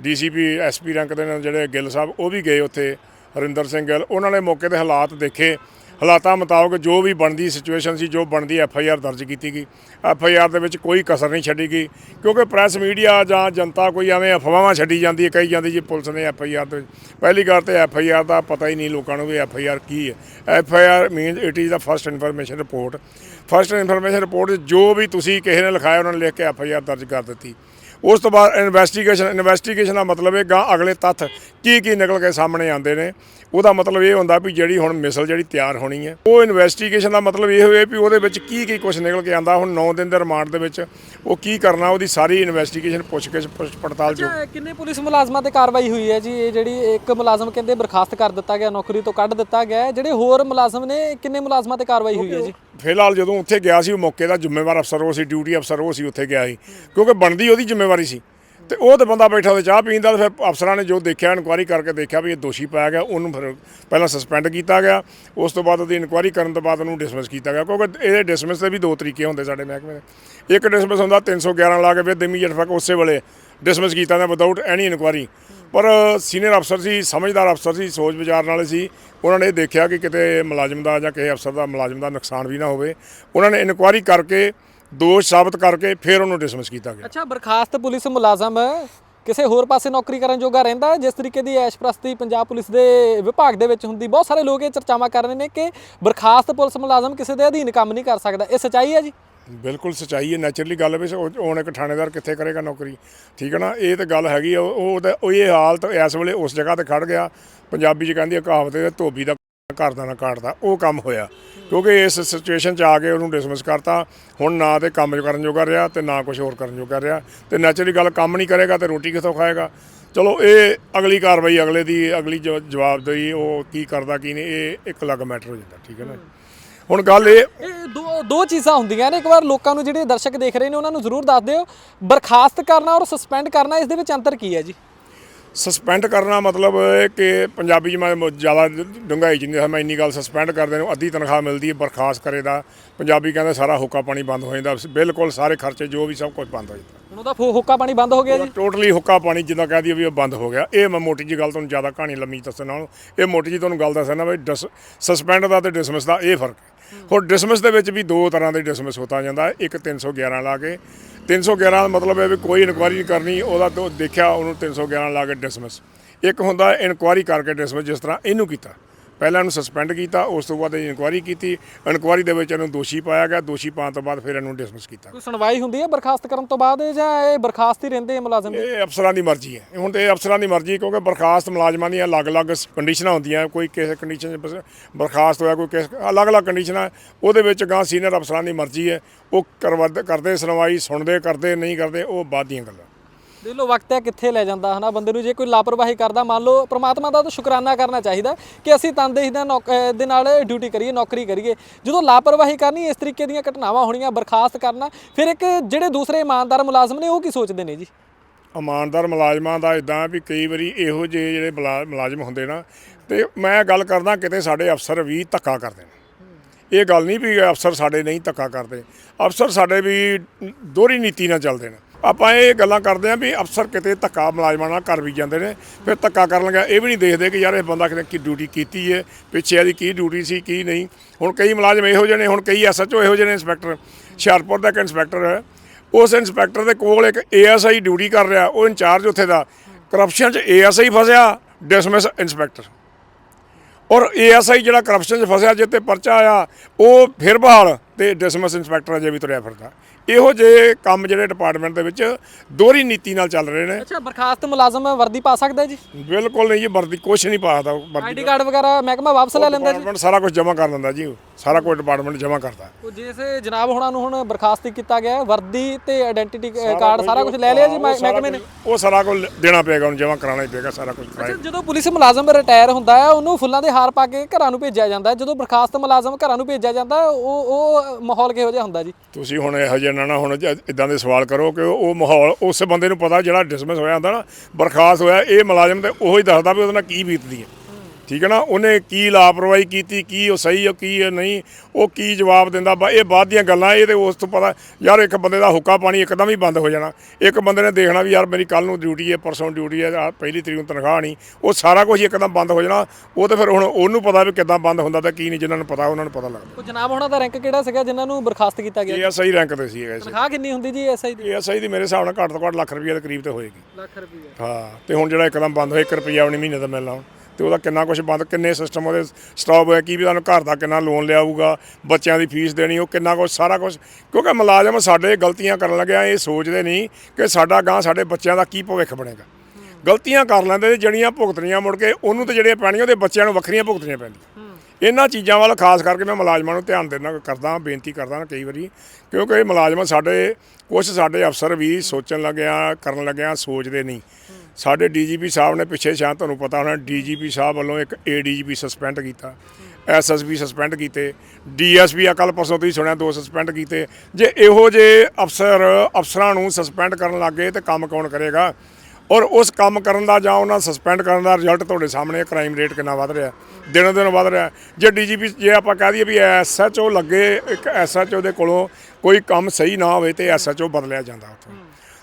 Speaker 1: ਡੀਸੀਪੀ ਐਸਪੀ ਰੈਂਕ ਦੇ ਜਿਹੜੇ ਗਿੱਲ ਸਾਹਿਬ, ਉਹ ਵੀ ਗਏ ਉੱਥੇ, ਹਰਿੰਦਰ ਸਿੰਘ ਗਿੱਲ, ਉਹਨਾਂ ਨੇ ਮੌਕੇ ਦੇ ਹਾਲਾਤ ਦੇਖੇ। ਹਾਲਾਤਾਂ ਮੁਤਾਬਕ ਜੋ ਵੀ ਬਣਦੀ ਸਿਚੁਏਸ਼ਨ ਸੀ, ਜੋ ਬਣਦੀ ਐਫ ਆਈ ਆਰ ਦਰਜ ਕੀਤੀ ਗਈ ਐਫ ਆਈ ਆਰ ਦੇ ਵਿੱਚ ਕੋਈ ਕਸਰ ਨਹੀਂ ਛੱਡੀ ਗਈ, ਕਿਉਂਕਿ ਪ੍ਰੈਸ ਮੀਡੀਆ ਜਾਂ ਜਨਤਾ ਕੋਈ ਐਵੇਂ ਅਫਵਾਹਾਂ ਛੱਡੀ ਜਾਂਦੀ ਹੈ, ਕਹੀ ਜਾਂਦੀ ਜੀ ਪੁਲਿਸ ਨੇ ਐਫ ਆਈ ਆਰ ਦੇ ਪਹਿਲੀ ਗੱਲ ਤੇ ਐਫ ਆਈ ਆਰ ਦਾ ਪਤਾ ਹੀ ਨਹੀਂ ਲੋਕਾਂ ਨੂੰ ਵੀ ਐਫ ਆਈ ਆਰ ਕੀ ਹੈ। F I R means it is the first information report first information report ਜੋ ਵੀ ਤੁਸੀਂ ਕਿਸੇ ਨੇ ਲਿਖਾਇਆ, ਉਹਨਾਂ ਨੇ ਲਿਖ ਕੇ ਐਫ ਆਈ ਆਰ ਦਰਜ ਕਰ ਦਿੱਤੀ। ਉਸ ਤੋਂ ਬਾਅਦ ਇਨਵੈਸਟੀਗੇਸ਼ਨ ਇਨਵੈਸਟੀਗੇਸ਼ਨ ਦਾ ਮਤਲਬ ਹੈ ਗਾਂ ਅਗਲੇ ਤੱਥ ਕੀ ਕੀ ਨਿਕਲ ਕੇ ਸਾਹਮਣੇ ਆਉਂਦੇ ਨੇ। ਉਹਦਾ ਮਤਲਬ ਇਹ ਹੁੰਦਾ ਵੀ ਜਿਹੜੀ ਹੁਣ ਮਿਸਲ ਜਿਹੜੀ ਤਿਆਰ ਹੋਣੀ ਹੈ ਉਹ ਇਨਵੈਸਟੀਗੇਸ਼ਨ ਦਾ ਮਤਲਬ ਇਹ ਹੋਵੇ ਵੀ ਉਹਦੇ ਵਿੱਚ ਕੀ ਕੀ ਕੁਝ ਨਿਕਲ ਕੇ ਆਂਦਾ ਹੁਣ 9 ਦਿਨ ਦੇ ਰਿਮਾਂਡ ਦੇ ਵਿੱਚ ਉਹ ਕੀ ਕਰਨਾ ਉਹਦੀ ਸਾਰੀ ਇਨਵੈਸਟੀਗੇਸ਼ਨ ਪੁੱਛ ਕੇ ਪੁੱਛ ਪੜਤਾਲ ਜੋ
Speaker 2: ਕਿੰਨੇ ਪੁਲਿਸ ਮੁਲਾਜ਼ਮਾਂ ਤੇ ਕਾਰਵਾਈ ਹੋਈ ਹੈ ਜੀ? ਇਹ ਜਿਹੜੀ ਇੱਕ ਮੁਲਾਜ਼ਮ ਕਹਿੰਦੇ ਬਰਖਾਸਤ ਕਰ ਦਿੱਤਾ ਗਿਆ ਨੌਕਰੀ ਤੋਂ ਕੱਢ ਦਿੱਤਾ ਗਿਆ। ਜਿਹੜੇ ਹੋਰ ਮੁਲਾਜ਼ਮ ਨੇ ਕਿੰਨੇ ਮੁਲਾਜ਼ਮਾਂ ਤੇ ਕਾਰਵਾਈ ਹੋਈ ਹੈ ਜੀ?
Speaker 1: ਫਿਲਹਾਲ ਜਦੋਂ ਉੱਥੇ ਗਿਆ ਸੀ, ਉਹ ਮੌਕੇ ਦਾ ਜ਼ਿੰਮੇਵਾਰ ਅਫਸਰ ਉਹ ਸੀ, ਡਿਊਟੀ ਅਫਸਰ ਉਹ ਸੀ, ਉੱਥੇ ਗਿਆ ਸੀ। ਕਿਉਂਕਿ ਬਣਦੀ ਉਹਦੀ ਜ਼ਿੰਮੇਵਾਰੀ ਸੀ। ਤੇ ਉਹ ਤੇ ਬੰਦਾ ਬੈਠਾ ਤੇ ਚਾਹ ਪੀਂਦਾ ਤੇ ਫਿਰ ਅਫਸਰਾਂ ਨੇ ਜੋ ਦੇਖਿਆ, ਇਨਕੁਆਰੀ ਕਰਕੇ ਦੇਖਿਆ ਵੀ ਇਹ ਦੋਸ਼ੀ ਪਾਇਆ ਗਿਆ, ਉਹਨੂੰ ਫਿਰ ਪਹਿਲਾਂ ਸਸਪੈਂਡ ਕੀਤਾ ਗਿਆ। ਉਸ ਤੋਂ ਬਾਅਦ ਉਹਦੀ ਇਨਕੁਆਰੀ ਕਰਨ ਤੋਂ ਬਾਅਦ ਉਹਨੂੰ ਡਿਸਮਿਸ ਕੀਤਾ ਗਿਆ। ਕਿਉਂਕਿ ਇਹਦੇ ਡਿਸਮਿਸ ਦੇ ਵੀ ਦੋ ਤਰੀਕੇ ਹੁੰਦੇ ਸਾਡੇ ਮਹਿਕਮੇ ਦੇ। ਇੱਕ ਡਿਸਮਿਸ ਹੁੰਦਾ 311 ਲਾ ਕੇ ਫਿਰ ਇਮੀਡੀਏਟ ਫੈਕ ਉਸੇ ਵੇਲੇ ਡਿਸਮਿਸ ਕੀਤਾ ਜਾਂਦਾ ਵਿਦਆਊਟ ਐਨੀ ਇਨਕੁਆਰੀ ਪਰ ਸੀਨੀਅਰ ਅਫਸਰ ਸੀ, ਸਮਝਦਾਰ ਅਫਸਰ ਸੀ ਸੋਚ ਵਿਚਾਰ ਵਾਲੇ ਸੀ। ਉਹਨਾਂ ਨੇ ਇਹ ਦੇਖਿਆ ਕਿ ਕਿਤੇ ਮੁਲਾਜ਼ਮ ਦਾ ਜਾਂ ਕਿਸੇ ਅਫਸਰ ਦਾ ਮੁਲਾਜ਼ਮ ਦਾ ਨੁਕਸਾਨ ਵੀ ਨਾ ਹੋਵੇ। ਉਹਨਾਂ ਨੇ ਇਨਕੁਆਇਰੀ ਕਰਕੇ ਦੋਸ਼ ਸਾਬਤ ਕਰਕੇ ਫਿਰ ਉਹਨੂੰ ਡਿਸਮਿਸ ਕੀਤਾ ਗਿਆ।
Speaker 2: ਅੱਛਾ, ਬਰਖਾਸਤ ਪੁਲਿਸ ਮੁਲਾਜ਼ਮ ਕਿਸੇ ਹੋਰ ਪਾਸੇ ਨੌਕਰੀ ਕਰਨ ਜੋਗਾ ਰਹਿੰਦਾ ਜਿਸ ਤਰੀਕੇ ਦੀ ਐਸ਼ਪ੍ਰਸਤੀ ਪੰਜਾਬ ਪੁਲਿਸ ਦੇ ਵਿਭਾਗ ਦੇ ਵਿੱਚ ਹੁੰਦੀ। ਬਹੁਤ ਸਾਰੇ ਲੋਕ ਇਹ ਚਰਚਾਵਾਂ ਕਰ ਰਹੇ ਨੇ ਕਿ ਬਰਖਾਸਤ ਪੁਲਿਸ ਮੁਲਾਜ਼ਮ ਕਿਸੇ ਦੇ ਅਧੀਨ ਕੰਮ ਨਹੀਂ ਕਰ ਸਕਦਾ। ਇਹ ਸੱਚਾਈ ਹੈ ਜੀ?
Speaker 1: ਬਿਲਕੁਲ ਸਚਾਈ ਹੈ ਨੈਚੁਰਲੀ ਗੱਲ ਵੀ ਹੁਣ ਇੱਕ ਥਾਣੇਦਾਰ ਕਿੱਥੇ ਕਰੇਗਾ ਨੌਕਰੀ? ਠੀਕ ਹੈ ਨਾ? ਇਹ ਤਾਂ ਗੱਲ ਹੈਗੀ ਆ, ਉਹ ਉਹ ਤਾਂ- ਉਹ ਇਹ ਹਾਲਤ ਇਸ ਵੇਲੇ ਉਸ ਜਗ੍ਹਾ ਤੇ ਖੜ ਗਿਆ। ਪੰਜਾਬੀ 'ਚ ਕਹਿੰਦੀ ਆ ਕਹਾਵਤ ਹੈ ਧੋਬੀ ਦਾ ਘਰ ਦਾ ਨਾ ਕਾਟਦਾ ਉਹ ਕੰਮ ਹੋਇਆ। ਕਿਉਂਕਿ ਇਸ ਸਿਚੁਏਸ਼ਨ 'ਚ ਆ ਕੇ ਉਹਨੂੰ ਡਿਸਮਿਸ ਕਰਤਾ। ਹੁਣ ਨਾ ਤੇ ਕੰਮ ਕਰਨ ਜੋਗਾ ਰਿਹਾ ਤੇ ਨਾ ਕੁਝ ਹੋਰ ਕਰਨ ਜੋਗਾ ਰਿਹਾ। ਤੇ ਨੈਚੁਰਲੀ ਗੱਲ ਕੰਮ ਨਹੀਂ ਕਰੇਗਾ ਤੇ ਰੋਟੀ ਕਿੱਥੋਂ ਖਾਏਗਾ? ਚਲੋ ਇਹ ਅਗਲੀ ਕਾਰਵਾਈ ਅਗਲੇ ਦੀ ਅਗਲੀ ਜਵਾ- ਜਵਾਬਦੇਹੀ ਉਹ ਕੀ ਕਰਦਾ ਕੀ ਨਹੀਂ ਇਹ ਇੱਕ ਅਲੱਗ ਮੈਟਰ ਹੋ ਜਾਂਦਾ ਠੀਕ ਹੈ ਨਾ? ਹੁਣ ਗੱਲ ਇਹ
Speaker 2: ਦੋ ਦੋ ਚੀਜ਼ਾਂ ਹੁੰਦੀਆਂ ਨੇ। ਇੱਕ ਵਾਰ ਲੋਕਾਂ ਨੂੰ ਜਿਹੜੇ ਦਰਸ਼ਕ ਦੇਖ ਰਹੇ ਨੇ ਉਹਨਾਂ ਨੂੰ ਜ਼ਰੂਰ ਦੱਸ ਦਿਓ। ਬਰਖਾਸਤ ਕਰਨਾ ਔਰ ਸਸਪੈਂਡ ਕਰਨਾ ਇਸ ਦੇ ਵਿੱਚ ਅੰਤਰ ਕੀ ਹੈ ਜੀ?
Speaker 1: ਸਸਪੈਂਡ ਕਰਨਾ ਮਤਲਬ ਹੈ ਕਿ ਪੰਜਾਬੀ 'ਚ ਮੈਂ ਮ- ਜ਼ਿਆਦਾ ਚ ਨਹੀਂ ਮੈਂ ਇੰਨੀ ਗੱਲ ਸਸਪੈਂਡ ਕਰਦੇ ਨੂੰ ਅੱਧੀ ਤਨਖਾਹ ਮਿਲਦੀ ਹੈ ਬਰਖਾਸਤ ਕਰੇ ਦਾ। ਪੰਜਾਬੀ ਕਹਿੰਦੇ ਸਾਰਾ ਹੁੱਕਾ ਪਾਣੀ ਬੰਦ ਹੋ ਜਾਂਦਾ। ਬਿਲਕੁਲ ਸਾਰੇ ਖਰਚੇ ਜੋ ਵੀ ਸਭ ਕੁਝ ਬੰਦ ਹੋ ਜਾਂਦਾ।
Speaker 2: ਹੁਣ ਉਹਦਾ ਹੁੱਕਾ ਪਾਣੀ ਬੰਦ ਹੋ ਗਿਆ ਜੀ?
Speaker 1: ਟੋਟਲੀ ਹੁੱਕਾ ਪਾਣੀ ਜਿੱਦਾਂ ਕਹਿ ਦਈਏ ਵੀ ਉਹ ਬੰਦ ਹੋ ਗਿਆ। ਇਹ ਮੈਂ ਮੋਟੀ ਜੀ ਗੱਲ ਤੁਹਾਨੂੰ ਜ਼ਿਆਦਾ ਕਹਾਣੀ ਲੰਮੀ ਦੱਸਣ ਨਾਲੋਂ ਇਹ ਮੋਟੀ ਜੀ ਤੁਹਾਨੂੰ ਗੱਲ ਦੱਸਣਾ ਵੀ ਸਸਪੈਂਡ ਦਾ ਤੇ ਡਿਸਮਿਸ ਦਾ ਇਹ ਫ਼ਰਕ ਹੈ। ਹੁਣ ਡਿਸਮਿਸ ਦੇ ਵਿੱਚ ਵੀ ਦੋ ਤਰ੍ਹਾਂ ਦੇ ਡਿਸਮਿਸ ਹੋਤਾ ਜਾਂਦਾ ਹੈ। ਇੱਕ 311 ਲਾ ਕੇ। 311 ਦਾ ਮਤਲਬ ਹੈ ਵੀ ਕੋਈ ਇਨਕੁਆਇਰੀ ਕਰਨੀ, ਉਹਦਾ ਦੇਖਿਆ ਉਹਨੂੰ 311 ਲਾ ਕੇ ਡਿਸਮਿਸ ਇੱਕ ਹੁੰਦਾ ਇਨਕੁਆਇਰੀ ਕਰਕੇ ਡਿਸਮਿਸ ਜਿਸ ਤਰ੍ਹਾਂ ਇਹਨੂੰ ਕੀਤਾ। ਪਹਿਲਾਂ ਇਹਨੂੰ ਸਸਪੈਂਡ ਕੀਤਾ ਉਸ ਤੋਂ ਬਾਅਦ ਇਨਕੁਆਰੀ ਕੀਤੀ। ਇਨਕੁਆਰੀ ਦੇ ਵਿੱਚ ਇਹਨੂੰ ਦੋਸ਼ੀ ਪਾਇਆ ਗਿਆ ਦੋਸ਼ੀ ਪਾਉਣ ਤੋਂ ਬਾਅਦ ਫਿਰ ਇਹਨੂੰ ਡਿਸਮਿਸ ਕੀਤਾ।
Speaker 2: ਕੋਈ ਸੁਣਵਾਈ ਹੁੰਦੀ ਹੈ ਬਰਖਾਸਤ ਕਰਨ ਤੋਂ ਬਾਅਦ ਜਾਂ ਇਹ ਬਰਖਾਸਤ ਹੀ ਰਹਿੰਦੇ ਮੁਲਾਜ਼ਮ ਦੇ?
Speaker 1: ਇਹ ਅਫਸਰਾਂ ਦੀ ਮਰਜ਼ੀ ਹੈ। ਹੁਣ ਤੇ ਇਹ ਅਫਸਰਾਂ ਦੀ ਮਰਜ਼ੀ ਕਿਉਂਕਿ ਬਰਖਾਸਤ ਮੁਲਾਜ਼ਮਾਂ ਦੀਆਂ ਅਲੱਗ-ਅਲੱਗ ਕੰਡੀਸ਼ਨਾਂ ਹੁੰਦੀਆਂ। ਕੋਈ ਕਿਸੇ ਕੰਡੀਸ਼ਨ 'ਚ ਬਰਖਾਸਤ ਹੋਇਆ ਕੋਈ ਕਿਸ ਅਲੱਗ-ਅਲੱਗ ਕੰਡੀਸ਼ਨਾਂ। ਉਹਦੇ ਵਿੱਚ ਗਾਂ ਸੀਨੀਅਰ ਅਫਸਰਾਂ ਦੀ ਮਰਜ਼ੀ ਹੈ। ਉਹ ਕਰਵਾ- ਕਰਦੇ ਸੁਣਵਾਈ ਸੁਣਦੇ ਕਰਦੇ ਨਹੀਂ ਕਰਦੇ ਉਹ ਬਾਅਦ ਦੀਆਂ ਗੱਲਾਂ।
Speaker 2: ਦੇਖ ਲਓ ਵਕਤ ਹੈ, ਕਿੱਥੇ ਲੈ ਜਾਂਦਾ ਹਨਾ ਬੰਦੇ ਨੂੰ, ਜੇ ਕੋਈ ਲਾਪਰਵਾਹੀ ਕਰਦਾ, ਮੰਨ ਲਓ ਪ੍ਰਮਾਤਮਾ ਦਾ ਤਾਂ ਸ਼ੁਕਰਾਨਾ ਕਰਨਾ ਚਾਹੀਦਾ ਕਿ ਅਸੀਂ ਤੰਦੇਹੀ ਦਾ ਨੌਕ- ਦੇ ਨਾਲ ਡਿਊਟੀ ਕਰੀਏ, ਨੌਕਰੀ ਕਰੀਏ। ਜਦੋਂ ਲਾਪਰਵਾਹੀ ਕਰਨੀ, ਇਸ ਤਰੀਕੇ ਦੀਆਂ ਘਟਨਾਵਾਂ ਹੋਣੀਆਂ, ਬਰਖਾਸਤ ਕਰਨਾ, ਫਿਰ ਇੱਕ ਜਿਹੜੇ ਦੂਸਰੇ ਇਮਾਨਦਾਰ ਮੁਲਾਜ਼ਮ ਨੇ, ਉਹ ਕੀ ਸੋਚਦੇ ਨੇ ਜੀ?
Speaker 1: ਇਮਾਨਦਾਰ ਮੁਲਾਜ਼ਮਾਂ ਦਾ ਇਦਾਂ ਵੀ ਕਈ ਵਾਰੀ ਇਹੋ ਜਿਹੇ ਜਿਹੜੇ ਮੁਲਾਜ਼ਮ ਹੁੰਦੇ ਨਾ, ਤੇ ਮੈਂ ਗੱਲ ਕਰਦਾ ਕਿਤੇ ਸਾਡੇ ਅਫਸਰ ਵੀ ਧੱਕਾ ਕਰਦੇ ਨੇ। ਇਹ ਗੱਲ ਨਹੀਂ ਵੀ ਅਫਸਰ ਸਾਡੇ ਨਹੀਂ ਧੱਕਾ ਕਰਦੇ। ਅਫਸਰ ਸਾਡੇ ਵੀ ਦੋਹਰੀ ਨੀਤੀ ਨਾਲ ਚੱਲਦੇ ਨੇ। ਆਪਾਂ ਇਹ ਗੱਲਾਂ ਕਰਦੇ ਆਂ ਵੀ ਅਫਸਰ ਕਿਤੇ ਧੱਕਾ ਮੁਲਾਜ਼ਮਾਂ ਨਾਲ ਕਰ ਵੀ ਜਾਂਦੇ ਨੇ, ਫਿਰ ਧੱਕਾ ਕਰਨ ਲੱਗਾ, ਇਹ ਵੀ ਨਹੀਂ ਦੇਖਦੇ ਕਿ ਯਾਰ ਇਹ ਬੰਦਾ ਕਿਤੇ ਕੀ ਡਿਊਟੀ ਕੀਤੀ ਹੈ ਪਿੱਛੇ ਇਹਦੀ ਕੀ ਡਿਊਟੀ ਸੀ, ਕੀ ਨਹੀਂ। ਹੁਣ ਕਈ ਮੁਲਾਜ਼ਮ ਇਹੋ ਜਿਹੇ ਨੇ, ਹੁਣ ਕਈ ਐਸਐਚਓ ਇਹੋ ਜਿਹੇ ਨੇ ਇੰਸਪੈਕਟਰ ਹੁਸ਼ਿਆਰਪੁਰ ਦਾ ਇੱਕ ਇੰਸਪੈਕਟਰ ਹੈ। ਉਸ ਇੰਸਪੈਕਟਰ ਦੇ ਕੋਲ ਇੱਕ ਏਐਸਆਈ ਡਿਊਟੀ ਕਰ ਰਿਹਾ, ਉਹ ਇੰਚਾਰਜ ਉੱਥੇ ਦਾ। ਕਰਪਸ਼ਨ 'ਚ ਏਐਸਆਈ ਫਸਿਆ ਡਿਸਮਿਸ ਇੰਸਪੈਕਟਰ ਔਰ ਏਐਸਆਈ ਜਿਹੜਾ ਕਰਪਸ਼ਨ 'ਚ ਫਸਿਆ ਜਿੱਤੇ ਪਰਚਾ ਆਇਆ, ਉਹ ਫਿਰ ਬਹਾਲ ਤੇ ਡਿਸਮਿਸ ਇੰਸਪੈਕਟਰ ਅਜੇ ਵੀ ਤੁਰਿਆ ਫਿਰਦਾ। ਇਹੋ ਜਿਹੇ ਕੰਮ ਜਿਹੜੇ ਡਿਪਾਰਟਮੈਂਟ ਦੇ ਵਿੱਚ ਦੋਹਰੀ ਨੀਤੀ ਨਾਲ ਚੱਲ ਰਹੇ ਨੇ।
Speaker 2: ਅੱਛਾ ਬਰਖਾਸਤ ਮੁਲਾਜ਼ਮ ਵਰਦੀ ਪਾ ਸਕਦਾ ਜੀ?
Speaker 1: ਬਿਲਕੁਲ ਨਹੀਂ ਜੀ ਵਰਦੀ ਕੁਛ ਨਹੀਂ ਪਾਦਾ ਵਰਦੀ
Speaker 2: ਆਈਡੀ ਕਾਰਡ ਵਗੈਰਾ ਮਹਿਕਮਾ ਵਾਪਸ ਲੈ ਲੈਂਦਾ ਜੀ?
Speaker 1: ਡਿਪਾਰਟਮੈਂਟ ਸਾਰਾ ਕੁਝ ਜਮ੍ਹਾਂ ਕਰ ਲੈਂਦਾ ਜੀ। ਸਾਰਾ ਕੁਝ ਡਿਪਾਰਟਮੈਂਟ ਜਮ੍ਹਾਂ ਕਰਦਾ।
Speaker 2: ਉਹ ਜਿਸ ਜਨਾਬ ਹੁਣਾਂ ਨੂੰ ਹੁਣ ਬਰਖਾਸਤ ਕੀਤਾ ਗਿਆ ਹੈ, ਵਰਦੀ ਤੇ ਆਇਡੈਂਟੀ ਕਾਰਡ ਸਾਰਾ ਕੁਝ ਲੈ ਲਿਆ ਜੀ ਮਹਿ- ਮਹਿਕਮੇ ਨੇ?
Speaker 1: ਉਹ ਸਾਰਾ ਕੁਝ ਦੇਣਾ ਪਏਗਾ ਉਹਨੂੰ ਜਮ੍ਹਾਂ ਕਰਾਉਣਾ ਹੀ ਪਏਗਾ ਸਾਰਾ ਕੁਝ ਕਰਾਏ
Speaker 2: ਜਦੋਂ ਪੁਲਿਸ ਮੁਲਾਜ਼ਮ ਰਿਟਾਇਰ ਹੁੰਦਾ ਹੈ ਉਹਨੂੰ ਫੁੱਲਾਂ ਦੇ ਹਾਰ ਪਾ ਕੇ ਘਰਾਂ ਨੂੰ ਭੇਜਿਆ ਜਾਂਦਾ ਹੈ। ਜਦੋਂ ਬਰਖਾਸਤ ਮੁਲਾਜ਼ਮ ਘਰਾਂ ਨੂੰ ਭੇਜਿਆ ਜਾਂਦਾ ਹੈ, ਉਹ ਉਹ ਮਾਹੌਲ ਕਿਹੋ ਜਿਹਾ ਹੁੰਦਾ ਜੀ?
Speaker 1: ਤੁਸੀਂ ਹੁਣ ਇਹੋ ਜਿਹੇ ਨਾ ਨਾ, ਹੁਣ ਇਦਾਂ ਦੇ ਸਵਾਲ ਕਰੋ ਕਿ ਉਹ ਮਾਹੌਲ ਉਸ ਬੰਦੇ ਨੂੰ ਪਤਾ ਜਿਹੜਾ ਡਿਸਮਿਸ ਹੋਇਆ ਹੁੰਦਾ ਨਾ, ਬਰਖਾਸਤ ਹੋਇਆ, ਇਹ ਮੁਲਾਜ਼ਮ ਤੇ ਉਹੀ ਦੱਸਦਾ ਵੀ ਉਹਦੇ ਨਾਲ ਕੀ ਬੀਤਦੀ ਹੈ। ਠੀਕ ਹੈ ਨਾ? ਉਹਨੇ ਕੀ ਲਾਪਰਵਾਹੀ ਕੀਤੀ ਕੀ ਉਹ ਸਹੀ ਹੈ ਕੀ ਹੈ ਨਹੀਂ ਉਹ ਕੀ ਜਵਾਬ ਦਿੰਦਾ? ਬਾ ਇਹ ਬਾਅਦ ਦੀਆਂ ਗੱਲਾਂ ਇਹ ਤੇ ਉਸ ਤੋਂ ਪਤਾ ਯਾਰ ਇੱਕ ਬੰਦੇ ਦਾ ਹੁੱਕਾ ਪਾਣੀ ਇੱਕਦਮ ਹੀ ਬੰਦ ਹੋ ਜਾਣਾ। ਇੱਕ ਬੰਦੇ ਨੇ ਦੇਖਣਾ ਵੀ ਯਾਰ ਮੇਰੀ ਕੱਲ ਨੂੰ ਡਿਊਟੀ ਹੈ ਪਰਸੋਂ ਡਿਊਟੀ ਹੈ ਆਹ ਪਹਿਲੀ ਤਰੀਕ ਨੂੰ ਤਨਖਾਹ ਨਹੀਂ। ਉਹ ਸਾਰਾ ਕੁਝ ਇੱਕਦਮ ਬੰਦ ਹੋ ਜਾਣਾ। ਉਹ ਤੇ ਫਿਰ ਹੁਣ ਉਹਨੂੰ ਪਤਾ ਵੀ ਕਿੱਦਾਂ ਬੰਦ ਹੁੰਦਾ ਤੇ ਕੀ ਨਹੀਂ ਜਿਨ੍ਹਾਂ ਨੂੰ ਪਤਾ ਉਹਨਾਂ ਨੂੰ ਪਤਾ ਲੱਗਦਾ।
Speaker 2: ਉਹ ਜਨਾਬ ਹੁਣਾਂ ਦਾ ਰੈਂਕ ਕਿਹੜਾ ਸੀਗਾ ਜਿਨ੍ਹਾਂ ਨੂੰ ਬਰਖਾਸਤ ਕੀਤਾ ਗਿਆ?
Speaker 1: ਇਹ ਸਹੀ ਰੈਂਕ ਤੇ ਸੀ ਇਹ
Speaker 2: ਤਨਖਾਹ ਕਿੰਨੀ ਹੁੰਦੀ ਜੀ ਐਸਆਈ ਦੀ?
Speaker 1: ਸਹੀ ਦੀ ਮੇਰੇ ਹਿਸਾਬ ਨਾਲ ਘੱਟ ਤੋਂ ਘੱਟ ਲੱਖ ਰੁਪਏ ਦੇ ਕਰੀਬ ਤੇ ਹੋਏਗੀ।
Speaker 2: ਲੱਖ ਰੁਪਏ
Speaker 1: ਹਾਂ ਤੇ ਹੁਣ ਜਿਹੜਾ ਇੱਕਦਮ ਬੰਦ ਹੋਇਆ 1 ਰੁਪਿਆ ਵੀ ਨਹੀਂ ਮਹੀਨੇ ਦਾ ਮਿਲਣਾ ਹੁਣ। ਤੇ ਉਹਦਾ ਕਿੰਨਾ ਕੁਝ ਬੰਦ ਕਿੰਨੇ ਸਿਸਟਮ ਉਹਦੇ ਸਟਾਪ ਹੋਇਆ ਕੀ ਵੀ ਤੁਹਾਨੂੰ ਘਰ ਦਾ ਕਿੰਨਾ ਲੋਨ ਲਿਆਊਗਾ ਬੱਚਿਆਂ ਦੀ ਫੀਸ ਦੇਣੀ ਉਹ ਕਿੰਨਾ ਕੁਝ ਸਾਰਾ ਕੁਝ ਕਿਉਂਕਿ ਮੁਲਾਜ਼ਮ ਸਾਡੇ ਗਲਤੀਆਂ ਕਰਨ ਲੱਗਿਆ ਇਹ ਸੋਚਦੇ ਨਹੀਂ ਕਿ ਸਾਡਾ ਗਾਂ ਸਾਡੇ ਬੱਚਿਆਂ ਦਾ ਕੀ ਭਵਿੱਖ ਬਣੇਗਾ। ਗਲਤੀਆਂ ਕਰ ਲੈਂਦੇ ਜਿਹੜੀਆਂ ਭੁਗਤਣੀਆਂ ਮੁੜ ਕੇ ਉਹਨੂੰ ਤੇ ਜਿਹੜੀਆਂ ਪੈਣੀਆਂ ਉਹਦੇ ਬੱਚਿਆਂ ਨੂੰ ਵੱਖਰੀਆਂ ਭੁਗਤਣੀਆਂ ਪੈਂਦੀਆਂ। ਇਹਨਾਂ ਚੀਜ਼ਾਂ ਵੱਲ ਖਾਸ ਕਰਕੇ ਮੈਂ ਮੁਲਾਜ਼ਮਾਂ ਨੂੰ ਧਿਆਨ ਦੇਣਾ ਕਰਦਾ ਬੇਨਤੀ ਕਰਦਾ ਕਈ ਵਾਰੀ ਕਿਉਂਕਿ ਇਹ ਮੁਲਾਜ਼ਮ ਸਾਡੇ ਕੁਝ ਸਾਡੇ ਅਫਸਰ ਵੀ ਸੋਚਣ ਲੱਗਿਆ ਕਰਨ ਲੱਗਿਆ ਸੋਚਦੇ ਨਹੀਂ। ਸਾਡੇ ਡੀਜੀਪੀ ਸਾਹਿਬ ਨੇ ਪਿੱਛੇ ਸ਼ਾਇਦ ਤੁਹਾਨੂੰ ਪਤਾ ਹੋਣਾ, ਡੀਜੀਪੀ ਸਾਹਿਬ ਵੱਲੋਂ ਇੱਕ ਏਡੀਜੀਪੀ ਸਸਪੈਂਡ ਕੀਤਾ ਐਸਐਸਬੀ ਸਸਪੈਂਡ ਕੀਤੇ ਡੀਐਸਪੀ ਆ ਕੱਲ ਪਰਸੋਂ ਤੁਸੀਂ ਸੁਣਿਆ, ਦੋ ਸਸਪੈਂਡ ਕੀਤੇ। ਜੇ ਇਹੋ ਜੇ ਅਫਸਰ, ਅਫਸਰਾਂ ਨੂੰ ਸਸਪੈਂਡ ਕਰਨ ਲੱਗੇ, ਤੇ ਕੰਮ ਕੌਣ ਕਰੇਗਾ? ਔਰ ਉਸ ਕੰਮ ਕਰਨ ਦਾ ਜਾਂ ਉਹਨਾਂ ਸਸਪੈਂਡ ਕਰਨ ਦਾ ਰਿਜ਼ਲਟ ਤੁਹਾਡੇ ਸਾਹਮਣੇ ਕ੍ਰਾਈਮ ਰੇਟ ਕਿੰਨਾ ਵੱਧ ਰਿਹਾ? ਦਿਨੋ ਦਿਨ ਵੱਧ ਰਿਹਾ। ਜੇ ਡੀਜੀਪੀ, ਜੇ ਆਪਾਂ ਕਹਿ ਦਈਏ ਵੀ ਐਸਐਚਓ ਲੱਗੇ, ਇੱਕ ਐਸਐਚਓ ਦੇ ਕੋਲੋਂ ਕੋਈ ਕੰਮ ਸਹੀ ਨਾ ਹੋਵੇ, ਤੇ ਐਸਐਚਓ ਬਦਲਿਆ ਜਾਂਦਾ ਉੱਥੋਂ।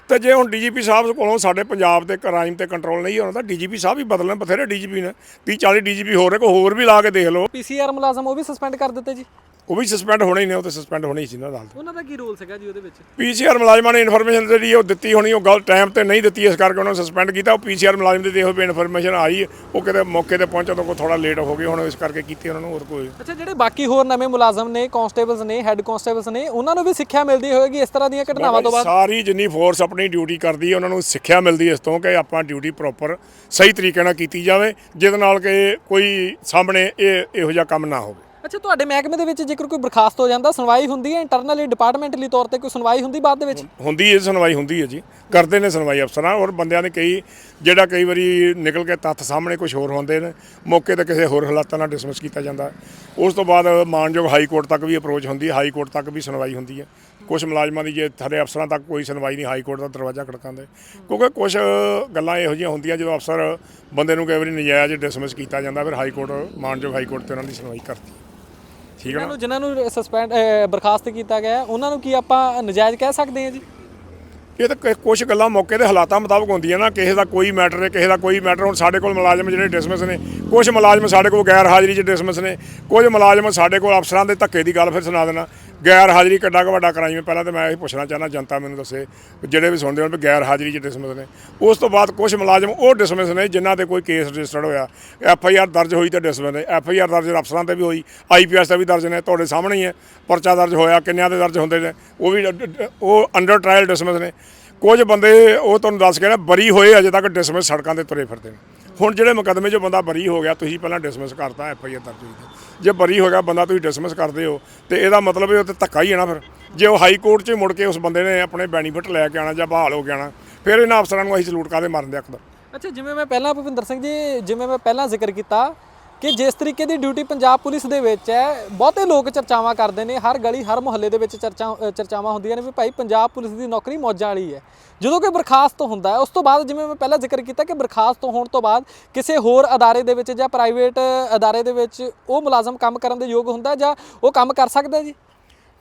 Speaker 1: ਤੇ ਜੇ ਹੁਣ ਡੀਜੀਪੀ ਸਾਹਿਬ ਕੋਲੋਂ ਸਾਡੇ ਪੰਜਾਬ ਦੇ ਕ੍ਰਾਈਮ ਤੇ ਕੰਟਰੋਲ ਨਹੀਂ ਹੋਣਾ, ਤਾਂ ਡੀਜੀਪੀ ਸਾਹਿਬ ਹੀ ਬਦਲਣ, ਬਥੇਰੇ ਡੀਜੀਪੀ ਨੇ। 30 40 ਡੀਜੀਪੀ ਹੋਰ ਨੇ ਕੋਈ ਹੋਰ ਵੀ ਲਾ ਕੇ ਦੇਖ ਲਓ।
Speaker 2: ਪੀਸੀਆਰ ਮੁਲਾਜ਼ਮ, ਉਹ ਵੀ ਸਸਪੈਂਡ ਕਰ ਦਿੱਤੇ ਜੀ।
Speaker 1: ਉਹ ਵੀ ਸਸਪੈਂਡ ਹੋਣੇ ਹੀ ਨੇ ਉਹ ਤੇ ਸਸਪੈਂਡ ਹੋਣੇ ਹੀ ਸੀ ਨਾ ਨਾਲ
Speaker 2: ਉਹਨਾਂ ਦਾ ਕੀ ਰੋਲ ਸੀਗਾ ਜੀ ਉਹਦੇ ਵਿੱਚ?
Speaker 1: ਪੀਸੀਆਰ ਮੁਲਾਜ਼ਮਾਂ ਨੇ ਇਨਫੋਰਮੇਸ਼ਨ ਜਿਹੜੀ ਉਹ ਦਿੱਤੀ ਹੋਣੀ ਉਹ ਗਲਤ ਟਾਈਮ ਤੇ ਨਹੀਂ ਦਿੱਤੀ ਇਸ ਕਰਕੇ ਉਹਨਾਂ ਨੂੰ ਸਸਪੈਂਡ ਕੀਤਾ। ਉਹ ਪੀਸੀਆਰ ਮੁਲਾਜ਼ਮ ਦੀ ਦੇਖੋ ਵੀ ਇਨਫੋਰਮੇਸ਼ਨ ਆਈ ਉਹ ਕਿਤੇ ਮੌਕੇ ਤੇ ਪਹੁੰਚਣ ਤੋਂ ਥੋੜਾ ਲੇਟ ਹੋ ਗਈ ਹੁਣ ਇਸ ਕਰਕੇ ਕੀਤੀ ਉਹਨਾਂ ਨੂੰ ਹੋਰ ਕੋਈ।
Speaker 2: ਅੱਛਾ ਜਿਹੜੇ ਬਾਕੀ ਹੋਰ ਨਵੇਂ ਮੁਲਾਜ਼ਮ ਨੇ ਕਾਂਸਟੇਬਲਸ ਨੇ ਹੈੱਡ ਕਾਂਸਟੇਬਲਸ ਨੇ ਉਹਨਾਂ ਨੂੰ ਵੀ ਸਿੱਖਿਆ ਮਿਲਦੀ ਹੋਵੇਗੀ ਇਸ ਤਰ੍ਹਾਂ ਦੀਆਂ ਘਟਨਾਵਾਂ ਤੋਂ ਬਾਅਦ?
Speaker 1: ਸਾਰੀ ਜਿੰਨੀ ਫੋਰਸ ਆਪਣੀ ਡਿਊਟੀ ਕਰਦੀ ਹੈ ਉਹਨਾਂ ਨੂੰ ਸਿੱਖਿਆ ਮਿਲਦੀ ਇਸ ਤੋਂ ਕਿ ਆਪਾਂ ਡਿਊਟੀ ਪ੍ਰੋਪਰ ਸਹੀ ਤਰੀਕੇ ਨਾਲ ਕੀਤੀ ਜਾਵੇ ਜਿਹਦੇ ਨਾਲ ਕਿ ਕੋਈ ਸਾਹਮਣੇ ਇਹ ਇਹੋ ਜਿਹਾ ਕੰਮ ਨਾ ਹੋਵੇ।
Speaker 2: ਅੱਛਾ, ਤੁਹਾਡੇ ਮਹਿਕਮੇ ਦੇ ਵਿੱਚ ਜੇਕਰ ਕੋਈ ਬਰਖਾਸਤ ਹੋ ਜਾਂਦਾ, ਸੁਣਵਾਈ ਹੁੰਦੀ ਹੈ ਇੰਟਰਨਲੀ ਡਿਪਾਰਟਮੈਂਟਲੀ ਤੌਰ ਤੇ ਕੋਈ ਸੁਣਵਾਈ ਹੁੰਦੀ ਬਾਅਦ ਦੇ ਵਿੱਚ?
Speaker 1: ਹੁੰਦੀ ਹੈ ਸੁਣਵਾਈ ਹੁੰਦੀ ਹੈ ਜੀ। ਕਰਦੇ ਨੇ ਸੁਣਵਾਈ ਅਫਸਰਾਂ ਔਰ ਬੰਦਿਆਂ ਦੇ ਕਈ, ਜਿਹੜਾ ਕਈ ਵਾਰੀ ਨਿਕਲ ਕੇ ਤੱਥ ਸਾਹਮਣੇ ਕੁਝ ਹੋਰ ਹੁੰਦੇ ਨੇ, ਮੌਕੇ ਤੇ ਕਿਸੇ ਹੋਰ ਹਾਲਾਤਾਂ ਨਾਲ ਡਿਸਮਿਸ ਕੀਤਾ ਜਾਂਦਾ। ਉਸ ਤੋਂ ਬਾਅਦ ਮਾਨਯੋਗ ਹਾਈ ਕੋਰਟ ਤੱਕ ਵੀ ਅਪਰੋਚ ਹੁੰਦੀ ਹੈ, ਹਾਈ ਕੋਰਟ ਤੱਕ ਵੀ ਸੁਣਵਾਈ ਹੁੰਦੀ ਹੈ। ਕੁਝ ਮੁਲਾਜ਼ਮਾਂ ਦੀ ਜੇ ਥੱਲੇ ਅਫਸਰਾਂ ਤੱਕ ਕੋਈ ਸੁਣਵਾਈ ਨਹੀਂ, ਹਾਈ ਕੋਰਟ ਦਾ ਦਰਵਾਜ਼ਾ ਖੜਕਾਉਂਦੇ। ਕਿਉਂਕਿ ਕੁਝ ਗੱਲਾਂ ਇਹੋ ਜਿਹੀਆਂ ਹੁੰਦੀਆਂ, ਜਦੋਂ ਅਫਸਰ ਬੰਦੇ ਨੂੰ ਕਈ ਵਾਰੀ ਨਜਾਇਜ਼ ਡਿਸਮਿਸ ਕੀਤਾ ਜਾਂਦਾ, ਫਿਰ ਹਾਈ ਕੋਰਟ, ਮਾਨਯੋਗ ਹਾਈ ਕੋਰਟ ਤੇ ਉਹਨਾਂ ਦੀ ਸੁਣਵਾਈ ਕਰਦੀ ਠੀਕ ਹੈ ਨਾ?
Speaker 2: ਨੂੰ ਜਿਨ੍ਹਾਂ ਨੂੰ ਸਸਪੈਂਡ ਬਰਖਾਸਤ ਕੀਤਾ ਗਿਆ ਹੈ, ਉਹਨਾਂ ਨੂੰ ਕੀ ਆਪਾਂ ਨਜਾਇਜ਼ ਕਹਿ ਸਕਦੇ ਹਾਂ ਜੀ?
Speaker 1: ਇਹ ਤਾਂ ਕੁਝ ਗੱਲਾਂ ਮੌਕੇ ਦੇ ਹਾਲਾਤਾਂ ਮੁਤਾਬਕ ਹੁੰਦੀਆਂ ਨਾ ਕਿਸੇ ਦਾ ਕੋਈ ਮੈਟਰ ਹੈ ਕਿਸੇ ਦਾ ਕੋਈ ਮੈਟਰ ਹੁਣ ਸਾਡੇ ਕੋਲ ਮੁਲਾਜ਼ਮ ਜਿਹੜੇ ਡਿਸਮਿਸ ਨੇ ਕੁਝ ਮੁਲਾਜ਼ਮ ਸਾਡੇ ਕੋਲ ਗੈਰ ਹਾਜ਼ਰੀ 'ਚ ਡਿਸਮਿਸ ਨੇ ਕੁਝ ਮੁਲਾਜ਼ਮ ਸਾਡੇ ਕੋਲ ਅਫਸਰਾਂ ਦੇ ਧੱਕੇ ਦੀ ਗੱਲ ਫਿਰ ਸੁਣਾ ਦੇਣਾ। ਗੈਰ ਹਾਜ਼ਰੀ ਕਿੱਡਾ ਕੁ ਵੱਡਾ ਕਰਾਈ ਮੈਂ, ਪਹਿਲਾਂ ਤਾਂ ਮੈਂ ਇਹ ਪੁੱਛਣਾ ਚਾਹਨਾ ਜਨਤਾ ਮੈਨੂੰ ਦੱਸੇ ਜਿਹੜੇ ਵੀ ਸੁਣਦੇ ਹੋਣ ਵੀ ਗੈਰ ਹਾਜ਼ਰੀ 'ਚ ਡਿਸਮਿਸ ਨੇ। ਉਸ ਤੋਂ ਬਾਅਦ ਕੁਝ ਮੁਲਾਜ਼ਮ ਉਹ ਡਿਸਮਿਸ ਨੇ ਜਿਨ੍ਹਾਂ ਤੇ ਕੋਈ ਕੇਸ ਰਜਿਸਟਰਡ ਹੋਇਆ। ਐਫ ਆਈ ਆਰ ਦਰਜ ਹੋਈ ਤਾਂ ਡਿਸਮਿਸ ਨੇ। ਐਫ ਆਈ ਆਰ ਦਰਜ ਅਫਸਰਾਂ ਤੇ ਵੀ ਹੋਈ ਆਈ ਪੀ ਐਸ ਤੇ ਵੀ ਦਰਜ ਨੇ, ਤੁਹਾਡੇ ਸਾਹਮਣੇ ਹੀ ਹੈ। ਪਰਚਾ ਦਰਜ ਹੋਇਆ, ਕਿੰਨਿਆਂ ਦੇ ਦਰਜ ਹੁੰਦੇ ਨੇ, ਉਹ ਵੀ, ਉਹ ਅੰਡਰ ਟ੍ਰਾਇਲ ਡਿਸਮਿਸ ਨੇ। ਕੁਝ ਬੰਦੇ ਉਹ ਤੁਹਾਨੂੰ ਦੱਸ ਕੇ ਨਾ ਬਰੀ ਹੋਏ ਅਜੇ ਤੱਕ ਡਿਸਮਿਸ ਸੜਕਾਂ ਤੇ ਤੁਰੇ ਫਿਰਦੇ ਨੇ। ਹੁਣ ਜਿਹੜੇ ਮੁਕੱਦਮੇ 'ਚ ਬੰਦਾ ਬਰੀ ਹੋ ਗਿਆ, ਤੁਸੀਂ ਪਹਿਲਾਂ ਡਿਸਮਿਸ ਕਰਤਾ ਐਫ ਆਈ ਆਰ ਦਰਜ ਹੋਈ ਤੇ। ਜੇ ਬਰੀ ਹੋ ਗਿਆ, ਬੰਦਾ ਤੁਸੀਂ ਡਿਸਮਿਸ ਕਰਦੇ ਹੋ ਤੇ ਇਹਦਾ ਮਤਲਬ ਇਹ ਤੇ ਧੱਕਾ ਹੀ ਹੈ ਨਾ ਫਿਰ। ਜੇ ਉਹ ਹਾਈ ਕੋਰਟ 'ਚ ਮੁੜ ਕੇ ਉਸ ਬੰਦੇ ਨੇ ਆਪਣੇ ਬੈਨੀਫਿਟ ਲੈ ਕੇ ਆਣਾ ਜਾਂ ਬਹਾਲ ਹੋ ਕੇ ਆਣਾ ਫਿਰ ਇਹਨਾਂ ਅਫਸਰਾਂ ਨੂੰ ਅਸੀਂ ਸਲੂਟ ਕਾਦੇ ਮਾਰਨ ਦੇ ਅਕਦਰ
Speaker 2: ਅੱਛਾ, ਜਿਵੇਂ ਮੈਂ ਪਹਿਲਾਂ ਭੁਪਿੰਦਰ ਸਿੰਘ ਜੀ, ਜਿਵੇਂ ਮੈਂ ਪਹਿਲਾਂ ਜ਼ਿਕਰ ਕੀਤਾ ਕਿ ਜਿਸ ਤਰੀਕੇ ਦੀ ਡਿਊਟੀ ਪੰਜਾਬ ਪੁਲਿਸ ਦੇ ਵਿੱਚ ਹੈ, ਬਹੁਤੇ ਲੋਕ ਚਰਚਾਵਾਂ ਕਰਦੇ ਨੇ, ਹਰ ਗਲੀ, ਹਰ ਮੁਹੱਲੇ ਦੇ ਵਿੱਚ ਚਰਚਾ ਚਰਚਾਵਾਂ ਹੁੰਦੀਆਂ ਨੇ ਵੀ ਭਾਈ ਪੰਜਾਬ ਪੁਲਿਸ ਦੀ ਨੌਕਰੀ ਮੌਜਾਂ ਵਾਲੀ ਹੈ। ਜਦੋਂ ਕਿ ਬਰਖਾਸਤ ਹੁੰਦਾ ਹੈ, ਉਸ ਤੋਂ ਬਾਅਦ ਜਿਵੇਂ ਮੈਂ ਪਹਿਲਾਂ ਜ਼ਿਕਰ ਕੀਤਾ ਕਿ ਬਰਖਾਸਤ ਹੋਣ ਤੋਂ ਬਾਅਦ ਕਿਸੇ ਹੋਰ ਅਦਾਰੇ ਦੇ ਵਿੱਚ ਜਾਂ ਪ੍ਰਾਈਵੇਟ ਅਦਾਰੇ ਦੇ ਵਿੱਚ ਉਹ ਮੁਲਾਜ਼ਮ ਕੰਮ ਕਰਨ ਦੇ ਯੋਗ ਹੁੰਦਾ ਜਾਂ ਉਹ ਕੰਮ ਕਰ ਸਕਦਾ ਜੀ?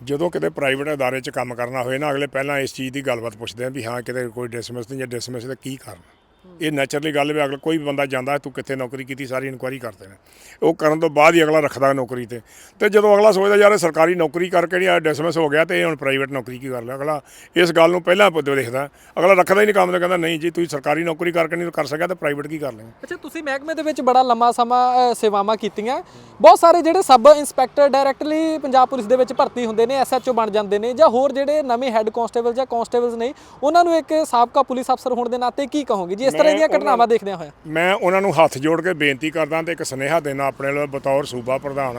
Speaker 1: ਜਦੋਂ ਕਿਤੇ ਪ੍ਰਾਈਵੇਟ ਅਦਾਰੇ 'ਚ ਕੰਮ ਕਰਨਾ ਹੋਏ ਨਾ, ਅਗਲੇ ਪਹਿਲਾਂ ਇਸ ਚੀਜ਼ ਦੀ ਗੱਲਬਾਤ ਪੁੱਛਦੇ ਆ ਵੀ ਹਾਂ, ਕਿਤੇ ਕੋਈ ਡਿਸਮਿਸ ਨਹੀਂ ਜਾਂ ਡਿਸਮਿਸ ਦਾ ਕੀ ਕਾਰਨ? ਇਹ ਨੈਚੁਰਲੀ ਗੱਲ ਵੀ ਅਗਲਾ ਕੋਈ ਵੀ ਬੰਦਾ ਜਾਂਦਾ ਤੂੰ ਕਿੱਥੇ ਨੌਕਰੀ ਕੀਤੀ, ਸਾਰੀ ਇਨਕੁਆਇਰੀ ਕਰਦੇ ਨੇ ਉਹ ਕਰਨ ਤੋਂ ਬਾਅਦ ਹੀ ਅਗਲਾ ਰੱਖਦਾ ਨੌਕਰੀ ਤੇ। ਤੇ ਜਦੋਂ ਅਗਲਾ ਸੋਚਦਾ, ਯਾਰ ਇਹ ਸਰਕਾਰੀ ਨੌਕਰੀ ਕਰਕੇ ਨਹੀਂ ਆ ਡਿਸਮਿਸ ਹੋ ਗਿਆ ਤੇ ਇਹ ਹੁਣ ਪ੍ਰਾਈਵੇਟ ਨੌਕਰੀ ਕੀ ਕਰ ਲਿਆ? ਅਗਲਾ ਇਸ ਗੱਲ ਨੂੰ ਪਹਿਲਾਂ ਪੁੱਛ ਦੇਖਦਾ। ਅਗਲਾ ਰੱਖਦਾ ਹੀ ਨਹੀਂ ਕੰਮ ਤੇ, ਕਹਿੰਦਾ ਨਹੀਂ ਜੀ, ਤੁਸੀਂ ਸਰਕਾਰੀ ਨੌਕਰੀ ਕਰਕੇ ਨਹੀਂ ਕਰ ਸਕਿਆ ਤਾਂ ਪ੍ਰਾਈਵੇਟ ਕੀ ਕਰ ਲੇਗਾ
Speaker 2: ਅੱਛਾ, ਤੁਸੀਂ ਮਹਿਕਮੇ ਦੇ ਵਿੱਚ ਬੜਾ ਲੰਮਾ ਸਮਾਂ ਸੇਵਾਵਾਂ ਕੀਤੀਆਂ। ਬਹੁਤ ਸਾਰੇ ਜਿਹੜੇ sub inspector directly Punjab police ਦੇ ਵਿੱਚ ਭਰਤੀ ਹੁੰਦੇ ਨੇ ਐਸਐਚਓ ਬਣ ਜਾਂਦੇ ਨੇ ਜਾਂ ਹੋਰ ਜਿਹੜੇ ਨਵੇਂ ਹੈੱਡ ਕਾਂਸਟੇਬਲ ਜਾਂ ਕਾਂਸਟੇਬਲਸ ਨੇ, ਉਹਨਾਂ ਨੂੰ ਇੱਕ ਸਾਬਕਾ ਪੁਲਿਸ ਅਫਸਰ ਹੋਣ ਦੇ ਨਾਤੇ ਕੀ ਕਹੋਗੇ? ਜੀ, ਇਸ ਤਰ੍ਹਾਂ ਦੀਆਂ ਘਟਨਾਵਾਂ ਦੇਖਦਿਆਂ ਹੋਇਆ।
Speaker 1: ਮੈਂ ਉਹਨਾਂ ਨੂੰ ਹੱਥ ਜੋੜ ਕੇ ਬੇਨਤੀ ਕਰਦਾ ਤੇ ਇੱਕ ਸੁਨੇਹਾ ਦੇਣਾ ਆਪਣੇ ਵੱਲੋਂ ਬਤੌਰ ਸੂਬਾ ਪ੍ਰਧਾਨ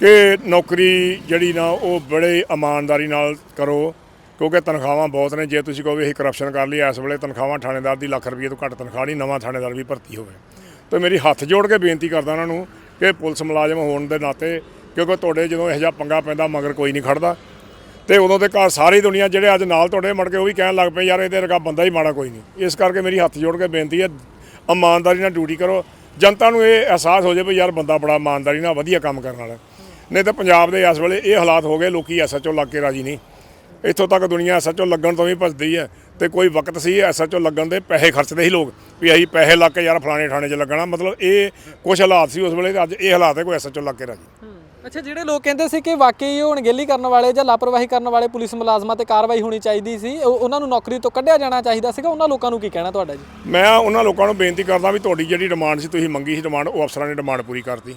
Speaker 1: ਕਿ ਨੌਕਰੀ ਜਿਹੜੀ ਨਾ ਉਹ ਬੜੇ ਇਮਾਨਦਾਰੀ ਨਾਲ ਕਰੋ ਕਿਉਂਕਿ ਤਨਖਾਹਾਂ ਬਹੁਤ ਨੇ। ਜੇ ਤੁਸੀਂ ਕਹੋ ਅਸੀਂ ਕਰਪਸ਼ਨ ਕਰ ਲਈ ਇਸ ਵੇਲੇ ਤਨਖਾਹਾਂ ਥਾਣੇਦਾਰ ਦੀ ਲੱਖ ਰੁਪਏ ਤੋਂ ਘੱਟ ਤਨਖਾਹ ਨਹੀਂ ਨਵਾਂ ਥਾਣੇਦਾਰ ਵੀ ਭਰਤੀ ਹੋਵੇ। ਤੇ ਮੇਰੀ ਹੱਥ ਜੋੜ ਕੇ ਬੇਨਤੀ ਕਰਦਾ ਉਹਨਾਂ ਨੂੰ ਕਿ ਪੁਲਿਸ ਮੁਲਾਜ਼ਮ ਹੋਣ ਦੇ ਨਾਤੇ ਕਿਉਂਕਿ ਤੁਹਾਡੇ ਜਦੋਂ ਇਹੋ ਜਿਹਾ ਪੰਗਾ ਪੈਂਦਾ ਮਗਰ ਕੋਈ ਨਹੀਂ ਖੜਦਾ। ਤੇ ਉਦੋਂ ਦੇ ਘਰ ਸਾਰੀ ਦੁਨੀਆ ਜਿਹੜੇ ਅੱਜ ਨਾਲ ਤੁਹਾਡੇ ਮੜ ਕੇ ਉਹ ਵੀ ਕਹਿਣ ਲੱਗ ਪਏ, ਯਾਰ, ਇਹਦੇ ਵਰਗਾ ਬੰਦਾ ਹੀ ਮਾੜਾ ਕੋਈ ਨਹੀਂ। ਇਸ ਕਰਕੇ ਮੇਰੀ ਹੱਥ ਜੋੜ ਕੇ ਬੇਨਤੀ ਹੈ, ਇਮਾਨਦਾਰੀ ਨਾਲ ਡਿਊਟੀ ਕਰੋ। ਜਨਤਾ ਨੂੰ ਇਹ ਅਹਿਸਾਸ ਹੋ ਜਾਵੇ ਵੀ ਯਾਰ, ਬੰਦਾ ਬੜਾ ਇਮਾਨਦਾਰੀ ਨਾਲ ਵਧੀਆ ਕੰਮ ਕਰਨ ਵਾਲਾ ਨਹੀਂ ਤਾਂ ਪੰਜਾਬ ਦੇ ਇਸ ਵੇਲੇ ਇਹ ਹਾਲਾਤ ਹੋ ਗਏ, ਲੋਕੀ ਐਸਐਚਓ ਲੱਗ ਕੇ ਰਾਜੀ ਨਹੀਂ। ਇੱਥੋਂ ਤੱਕ ਦੁਨੀਆ ਐਸਐਚਓ ਲੱਗਣ ਤੋਂ ਵੀ ਭੱਜਦੀ ਹੈ ਤੇ ਕੋਈ ਵਕਤ ਸੀ ਐਸਐਚਓ ਲੱਗਣ ਦੇ, ਪੈਸੇ ਖਰਚਦੇ ਹੀ ਲੋਕ ਵੀ ਅਸੀਂ ਪੈਸੇ ਲੱਗ ਕੇ ਯਾਰ ਫਲਾਣੇ ਥਾਣੇ 'ਚ ਲੱਗਣਾ। ਮਤਲਬ ਇਹ ਕੁਝ ਹਾਲਾਤ ਸੀ ਉਸ ਵੇਲੇ ਅੱਜ ਇਹ ਹਾਲਾਤ ਹੈ, ਕੋਈ ਐਸਐਚਓ ਲੱਗ ਕੇ ਰਾਜੀ
Speaker 2: ਅੱਛਾ, ਜਿਹੜੇ ਲੋਕ ਕਹਿੰਦੇ ਸੀ ਕਿ ਵਾਕਈ ਉਹ ਅਣਗਹਿਲੀ ਕਰਨ ਵਾਲੇ ਜਾਂ ਲਾਪਰਵਾਹੀ ਕਰਨ ਵਾਲੇ ਪੁਲਿਸ ਮੁਲਾਜ਼ਮਾਂ ਤੇ ਕਾਰਵਾਈ ਹੋਣੀ ਚਾਹੀਦੀ ਸੀ, ਉਹ- ਉਹਨਾਂ ਨੂੰ ਨੌਕਰੀ ਤੋਂ ਕੱਢਿਆ ਜਾਣਾ ਚਾਹੀਦਾ ਸੀਗਾ? ਉਹਨਾਂ ਲੋਕਾਂ ਨੂੰ ਕੀ ਕਹਿਣਾ ਤੁਹਾਡਾ ਜੀ?
Speaker 1: ਮੈਂ ਉਹਨਾਂ ਲੋਕਾਂ ਨੂੰ ਬੇਨਤੀ ਕਰਦਾ ਵੀ ਤੁਹਾਡੀ ਜਿਹੜੀ ਡਿਮਾਂਡ ਸੀ, ਤੁਸੀਂ ਮੰਗੀ ਸੀ ਡਿਮਾਂਡ, ਉਹ ਅਫਸਰਾਂ ਨੇ ਡਿਮਾਂਡ ਪੂਰੀ ਕਰਤੀ।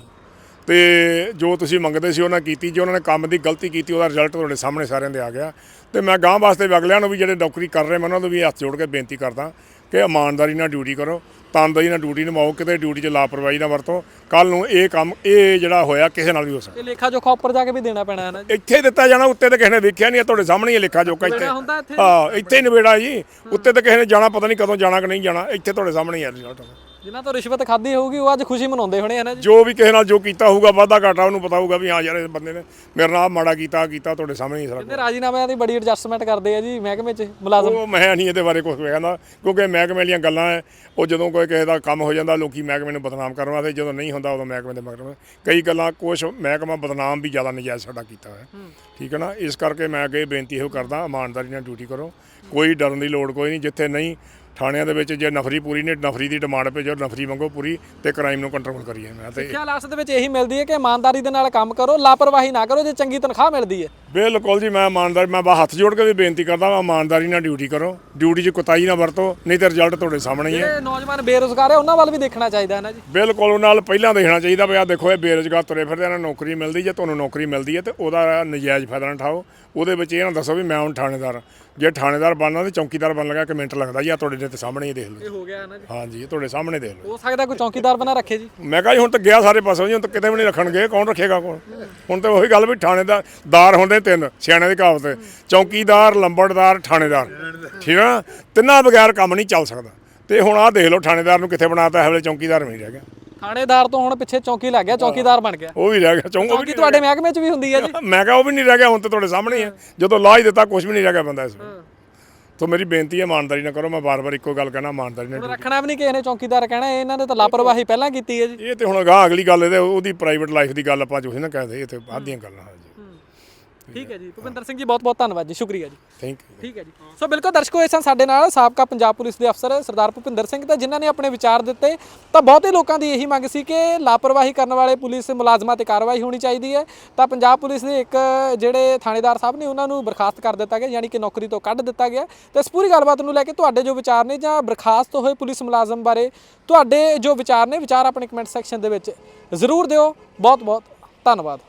Speaker 1: ਤੇ ਜੋ ਤੁਸੀਂ ਮੰਗਦੇ ਸੀ, ਉਹਨਾਂ ਕੀਤੀ, ਜੇ ਉਹਨਾਂ ਨੇ ਕੰਮ ਦੀ ਗਲਤੀ ਕੀਤੀ, ਉਹਦਾ ਰਿਜ਼ਲਟ ਤੁਹਾਡੇ ਸਾਹਮਣੇ ਸਾਰਿਆਂ ਦੇ ਆ ਗਿਆ। ਤੇ ਮੈਂ ਗਾਂ ਵਾਸਤੇ ਵੀ ਅਗਲਿਆਂ ਨੂੰ ਵੀ ਜਿਹੜੇ ਨੌਕਰੀ ਕਰ ਰਹੇ, ਮੈਂ ਉਹਨਾਂ ਨੂੰ ਵੀ ਹੱਥ ਜੋੜ ਕੇ ਬੇਨਤੀ ਕਰਦਾ ਕਿ ਇਮਾਨਦਾਰੀ ਨਾਲ ਡਿਊਟੀ ਕਰੋ। ਤਨਦੇਹੀ ਨਾਲ ਡਿਊਟੀ ਨਿਭਾਓ ਕਿਤੇ ਡਿਊਟੀ 'ਚ ਲਾਪਰਵਾਹੀ ਨਾ ਵਰਤੋ। ਕੱਲ ਨੂੰ ਇਹ ਕੰਮ ਇਹ ਜਿਹੜਾ ਹੋਇਆ ਕਿਸੇ ਨਾਲ ਵੀ ਹੋ ਸਕਦਾ।
Speaker 2: ਇਹ ਲੇਖਾ ਜੋਖਾ ਉੱਪਰ ਜਾ ਕੇ ਵੀ ਦੇਣਾ ਪੈਣਾ ਹੈ ਨਾ ਜੀ।
Speaker 1: ਇੱਥੇ ਦਿੱਤਾ ਜਾਣਾ ਉੱਤੇ ਤਾਂ ਕਿਸੇ ਨੇ ਵੇਖਿਆ ਨਹੀਂ ਤੁਹਾਡੇ ਸਾਹਮਣੇ ਹੀ ਹੈ ਲਿਖਾ ਜੋਕਾ ਇੱਥੇ।
Speaker 2: ਨਿਬੇੜਾ ਹੁੰਦਾ ਇੱਥੇ?
Speaker 1: ਹਾਂ ਇੱਥੇ ਹੀ ਨਿਬੇੜਾ ਜੀ। ਉੱਤੇ ਤਾਂ ਕਿਸੇ ਨੇ ਜਾਣਾ ਪਤਾ ਨਹੀਂ ਕਦੋਂ ਜਾਣਾ ਕਿ ਨਹੀਂ ਜਾਣਾ ਇੱਥੇ ਤੁਹਾਡੇ ਸਾਹਮਣੇ ਹੀ ਹੈ ਰਿਜ਼ਲਟ
Speaker 2: ਜਿਨ੍ਹਾਂ ਤੋਂ ਰਿਸ਼ਵਤ ਖਾਧੀ ਹੋਊਗੀ ਉਹ ਅੱਜ ਖੁਸ਼ੀ ਮਨਾਉਂਦੇ ਹੋਣੇ ਆ ਨਾ ਜੀ।
Speaker 1: ਜੋ ਵੀ ਕਿਸੇ ਨਾਲ ਜੋ ਕੀਤਾ ਹੋਊਗਾ ਵਾਧਾ ਘਾਟਾ ਉਹਨੂੰ ਪਤਾ ਹੋਊਗਾ ਵੀ ਹਾਂ ਯਾਰ ਇਸ ਬੰਦੇ ਨੇ ਮੇਰੇ ਨਾਲ ਮਾੜਾ ਕੀਤਾ ਕੀਤਾ ਤੁਹਾਡੇ ਸਾਹਮਣੇ ਹੀ ਸਾਰਾ
Speaker 2: ਕਹਿੰਦੇ ਰਾਜੀਨਾਮਿਆਂ ਦੀ ਬੜੀ ਐਡਜਸਟਮੈਂਟ ਕਰਦੇ ਆ ਜੀ ਮਹਿਕਮੇ 'ਚ ਮੁਲਾਜ਼ਮ।
Speaker 1: ਉਹ ਮੈਂ ਨਹੀਂ ਇਹਦੇ ਬਾਰੇ ਕੁਝ ਕਹਿੰਦਾ ਕਿਉਂਕਿ ਮਹਿਕਮੇ ਵਾਲੀਆਂ ਗੱਲਾਂ ਹੈ ਉਹ ਜਦੋਂ ਕੋਈ ਕਿਸੇ ਦਾ ਕੰਮ ਹੋ ਜਾਂਦਾ ਲੋਕੀ ਮਹਿਕਮੇ ਨੂੰ ਬਦਨਾਮ ਕਰਨ ਵਾਸਤੇ ਜਦੋਂ ਨਹੀਂ ਹੁੰਦਾ ਉਦੋਂ ਮਹਿਕਮੇ ਦੇ ਮਗਰ। ਕਈ ਗੱਲਾਂ ਕੁਝ ਮਹਿਕਮਾ ਬਦਨਾਮ ਵੀ ਜ਼ਿਆਦਾ ਨਜਾਇਜ਼ ਸਾਡਾ ਕੀਤਾ ਹੋਇਆ। ਠੀਕ ਹੈ ਨਾ? ਇਸ ਕਰਕੇ ਮੈਂ ਅੱਗੇ ਬੇਨਤੀ ਇਹੋ ਕਰਦਾ ਇਮਾਨਦਾਰੀ ਨਾਲ ਡਿਊਟੀ ਕਰੋ। ਕੋਈ ਡਰਨ ਦੀ ਲੋੜ ਕੋਈ ਨਹੀਂ ਜਿੱਥੇ ਨਹੀਂ ਥਾਣਿਆਂ ਦੇ ਵਿੱਚ ਜੇ ਨਫਰੀ ਪੂਰੀ ਨਹੀਂ ਨਫਰੀ ਦੀ ਡਿਮਾਂਡ ਭੇਜੋ ਨਫਰੀ ਮੰਗੋ ਪੂਰੀ ਤੇ ਕ੍ਰਾਈਮ ਨੂੰ ਕੰਟਰੋਲ ਕਰੀਏ। ਮੈਂ ਤੇ
Speaker 2: ਸਿੱਖਿਆ ਲਾਸਟ ਦੇ ਵਿੱਚ ਇਹੀ ਮਿਲਦੀ ਹੈ ਕਿ ਇਮਾਨਦਾਰੀ ਦੇ ਨਾਲ ਕੰਮ ਕਰੋ ਲਾਪਰਵਾਹੀ ਨਾ ਕਰੋ ਜੇ ਚੰਗੀ ਤਨਖਾਹ ਮਿਲਦੀ ਹੈ।
Speaker 1: ਬਿਲਕੁਲ ਜੀ ਮੈਂ ਇਮਾਨਦਾਰ ਮੈਂ ਬਾ ਹੱਥ ਜੋੜ ਕੇ ਵੀ ਬੇਨਤੀ ਕਰਦਾ ਮੈਂ ਇਮਾਨਦਾਰੀ ਨਾਲ ਡਿਊਟੀ ਕਰੋ। ਡਿਊਟੀ 'ਚ ਕੁਤਾਈ ਨਾ ਵਰਤੋ ਨਹੀਂ ਤੇ ਰਿਜ਼ਲਟ ਤੁਹਾਡੇ ਸਾਹਮਣੇ ਹੀ ਹੈ।
Speaker 2: ਜਿਹੜੇ ਨੌਜਵਾਨ ਬੇਰੁਜ਼ਗਾਰ ਹੈ ਉਹਨਾਂ ਵੱਲ ਵੀ ਦੇਖਣਾ ਚਾਹੀਦਾ ਹੈ ਨਾ ਜੀ।
Speaker 1: ਬਿਲਕੁਲ ਉਹਨਾਂ ਨਾਲ ਪਹਿਲਾਂ ਦੇਖਣਾ ਚਾਹੀਦਾ ਵੀ ਆ ਦੇਖੋ ਇਹ ਬੇਰੁਜ਼ਗਾਰ ਤੁਰੇ ਫਿਰਦੇ ਇਹਨਾਂ ਨੂੰ ਨੌਕਰੀ ਮਿਲਦੀ ਜੇ ਤੁਹਾਨੂੰ ਨੌਕਰੀ ਮਿਲਦੀ ਹੈ ਤੇ ਉਹਦਾ ਨਜਾਇਜ਼ ਫਾਇਦਾ ਨਾ ਉਠਾਓ। ਉਹਦੇ ਵਿੱਚ ਇਹ ਨਾ ਦੱਸੋ ਵੀ ਮੈਂ ਹੁਣ ਥਾਣੇਦਾਰ ਹਾਂ। ਜੇ ਥਾਣੇਦਾਰ ਬਣਨਾ ਤੇ ਚੌਕੀਦਾਰ ਬਣ ਲਗਾ ਕਿ ਮਿੰਟ ਲੱਗਦਾ ਜੀ ਆ ਤੁਹਾਡੇ ਦੇ ਤੇ ਸਾਹਮਣੇ ਹੀ ਦੇਖ ਲਓ
Speaker 2: ਇਹ ਹੋ ਗਿਆ ਨਾ ਜੀ।
Speaker 1: ਹਾਂਜੀ ਇਹ ਤੁਹਾਡੇ ਸਾਹਮਣੇ ਦੇਖ ਲਓ
Speaker 2: ਹੋ ਸਕਦਾ ਕੋਈ ਚੌਕੀਦਾਰ ਬਣਾ ਰੱਖੇ ਜੀ।
Speaker 1: ਮੈਂ ਕਹਾਂ ਜੀ ਹੁਣ ਤਾਂ ਗਿਆ ਸਾਰੇ ਪਾਸੋਂ ਜੀ ਹੁਣ ਤਾਂ ਕਿਤੇ ਵੀ ਨਹੀਂ ਰੱਖਣਗੇ ਕੌਣ ਰੱਖੇਗਾ ਕੌਣ? ਹੁਣ ਤਾਂ ਉਹੀ ਗੱਲ ਵੀ ਥਾਣੇਦਾਰ ਦਾਰ ਹੁੰਦੇ ਤਿੰਨ ਸਿਆਣਿਆਂ ਦੀ ਕਹਾਵਤ ਹੈ ਚੌਕੀਦਾਰ ਲੰਬੜਦਾਰ ਥਾਣੇਦਾਰ। ਠੀਕ ਆ? ਤਿੰਨਾਂ ਬਗੈਰ ਕੰਮ ਨਹੀਂ ਚੱਲ ਸਕਦਾ। ਤੇ ਹੁਣ ਆਹ ਦੇਖ ਲਓ ਥਾਣੇਦਾਰ ਨੂੰ ਕਿੱਥੇ ਬਣਾਤਾ ਇਹ ਵੇਲੇ ਚੌਕੀਦਾਰ ਵੀ ਨਹੀਂ ਰਹਿ ਗਿਆ
Speaker 2: ਥਾਣੇਦਾਰ ਤੋਂ ਹੁਣ ਪਿੱਛੇ ਚੌਕੀ ਲੱਗ ਗਿਆ ਚੌਕੀਦਾਰ ਬਣ ਗਿਆ।
Speaker 1: ਉਹ ਵੀ ਰਹਿ ਗਿਆ ਚੌਂਕ ਉਹ ਵੀ
Speaker 2: ਚੌਕੀ ਤੁਹਾਡੇ ਮਹਿਕਮੇ 'ਚ ਵੀ ਹੁੰਦੀ ਹੈ ਜੀ।
Speaker 1: ਮੈਂ ਕਿਹਾ ਉਹ ਵੀ ਨਹੀਂ ਰਹਿ ਗਿਆ ਹੁਣ ਤੇ ਤੁਹਾਡੇ ਸਾਹਮਣੇ ਹੀ ਹੈ। ਜਦੋਂ ਲਾ ਹੀ ਦਿੱਤਾ ਕੁਝ ਵੀ ਨਹੀਂ ਰਹਿ ਗਿਆ ਬੰਦਾ ਇਸ ਤੋਂ ਮੇਰੀ ਬੇਨਤੀ ਹੈ ਇਮਾਨਦਾਰੀ ਨਾਲ ਕਰੋ ਮੈਂ ਬਾਰ-ਬਾਰ ਇੱਕੋ ਗੱਲ ਕਹਿਣਾ ਇਮਾਨਦਾਰੀ ਨਾਲ
Speaker 2: ਹੁਣ ਰੱਖਣਾ ਵੀ ਨਹੀਂ ਕਿਸੇ ਨੇ ਚੌਕੀਦਾਰ ਕਹਿਣਾ ਇਹਨਾਂ ਨੇ ਤਾਂ ਲਾਪਰਵਾਹੀ ਪਹਿਲਾਂ ਕੀਤੀ ਹੈ ਜੀ।
Speaker 1: ਇਹ ਤੇ ਹੁਣ ਅਗਾਂਹ ਅਗਲੀ ਗੱਲ ਇਹਦੇ ਉਹਦੀ ਪ੍ਰਾਈਵੇਟ ਲਾਈਫ ਦੀ ਗੱਲ ਆਪਾਂ ਜੋ ਨਾ ਕਹਦੇ ਇਹ ਤੇ ਗੱਲਾਂ ਹਾਂ ਜੀ।
Speaker 2: ਠੀਕ ਹੈ ਜੀ। ਭੁਪਿੰਦਰ ਸਿੰਘ ਜੀ ਬਹੁਤ ਬਹੁਤ ਧੰਨਵਾਦ ਜੀ। ਸ਼ੁਕਰੀਆ ਜੀ।
Speaker 1: ਥੈਂਕ ਯੂ
Speaker 2: ਠੀਕ ਹੈ ਜੀ। ਸੋ ਬਿਲਕੁਲ ਦਰਸ਼ਕੋ ਇਹ ਸਨ ਸਾਡੇ ਨਾਲ ਸਾਬਕਾ ਪੰਜਾਬ ਪੁਲਿਸ ਦੇ ਅਫਸਰ ਸਰਦਾਰ ਭੁਪਿੰਦਰ ਸਿੰਘ ਤੇ ਜਿਨ੍ਹਾਂ ਨੇ ਆਪਣੇ ਵਿਚਾਰ ਦਿੱਤੇ। ਤਾਂ ਬਹੁਤੇ ਲੋਕਾਂ ਦੀ ਇਹੀ ਮੰਗ ਸੀ ਕਿ ਲਾਪਰਵਾਹੀ ਕਰਨ ਵਾਲੇ ਪੁਲਿਸ ਮੁਲਾਜ਼ਮਾਂ ਤੇ ਕਾਰਵਾਈ ਹੋਣੀ ਚਾਹੀਦੀ ਹੈ। ਤਾਂ ਪੰਜਾਬ ਪੁਲਿਸ ਦੇ ਇੱਕ ਜਿਹੜੇ ਥਾਣੇਦਾਰ ਸਾਹਿਬ ਨੇ ਉਹਨਾਂ ਨੂੰ ਬਰਖਾਸਤ ਕਰ ਦਿੱਤਾ ਗਿਆ ਯਾਨੀ ਕਿ ਨੌਕਰੀ ਤੋਂ ਕੱਢ ਦਿੱਤਾ ਗਿਆ। ਤੇ ਇਸ ਪੂਰੀ ਗੱਲਬਾਤ ਨੂੰ ਲੈ ਕੇ ਤੁਹਾਡੇ ਜੋ ਵਿਚਾਰ ਨੇ ਜਾਂ ਬਰਖਾਸਤ ਹੋਏ ਪੁਲਿਸ ਮੁਲਾਜ਼ਮ ਬਾਰੇ ਤੁਹਾਡੇ ਜੋ ਵਿਚਾਰ ਨੇ ਵਿਚਾਰ ਆਪਣੇ ਕਮੈਂਟ ਸੈਕਸ਼ਨ ਦੇ ਵਿੱਚ ਜ਼ਰੂਰ ਦਿਓ। ਬਹੁਤ ਬਹੁਤ ਧੰਨਵਾਦ।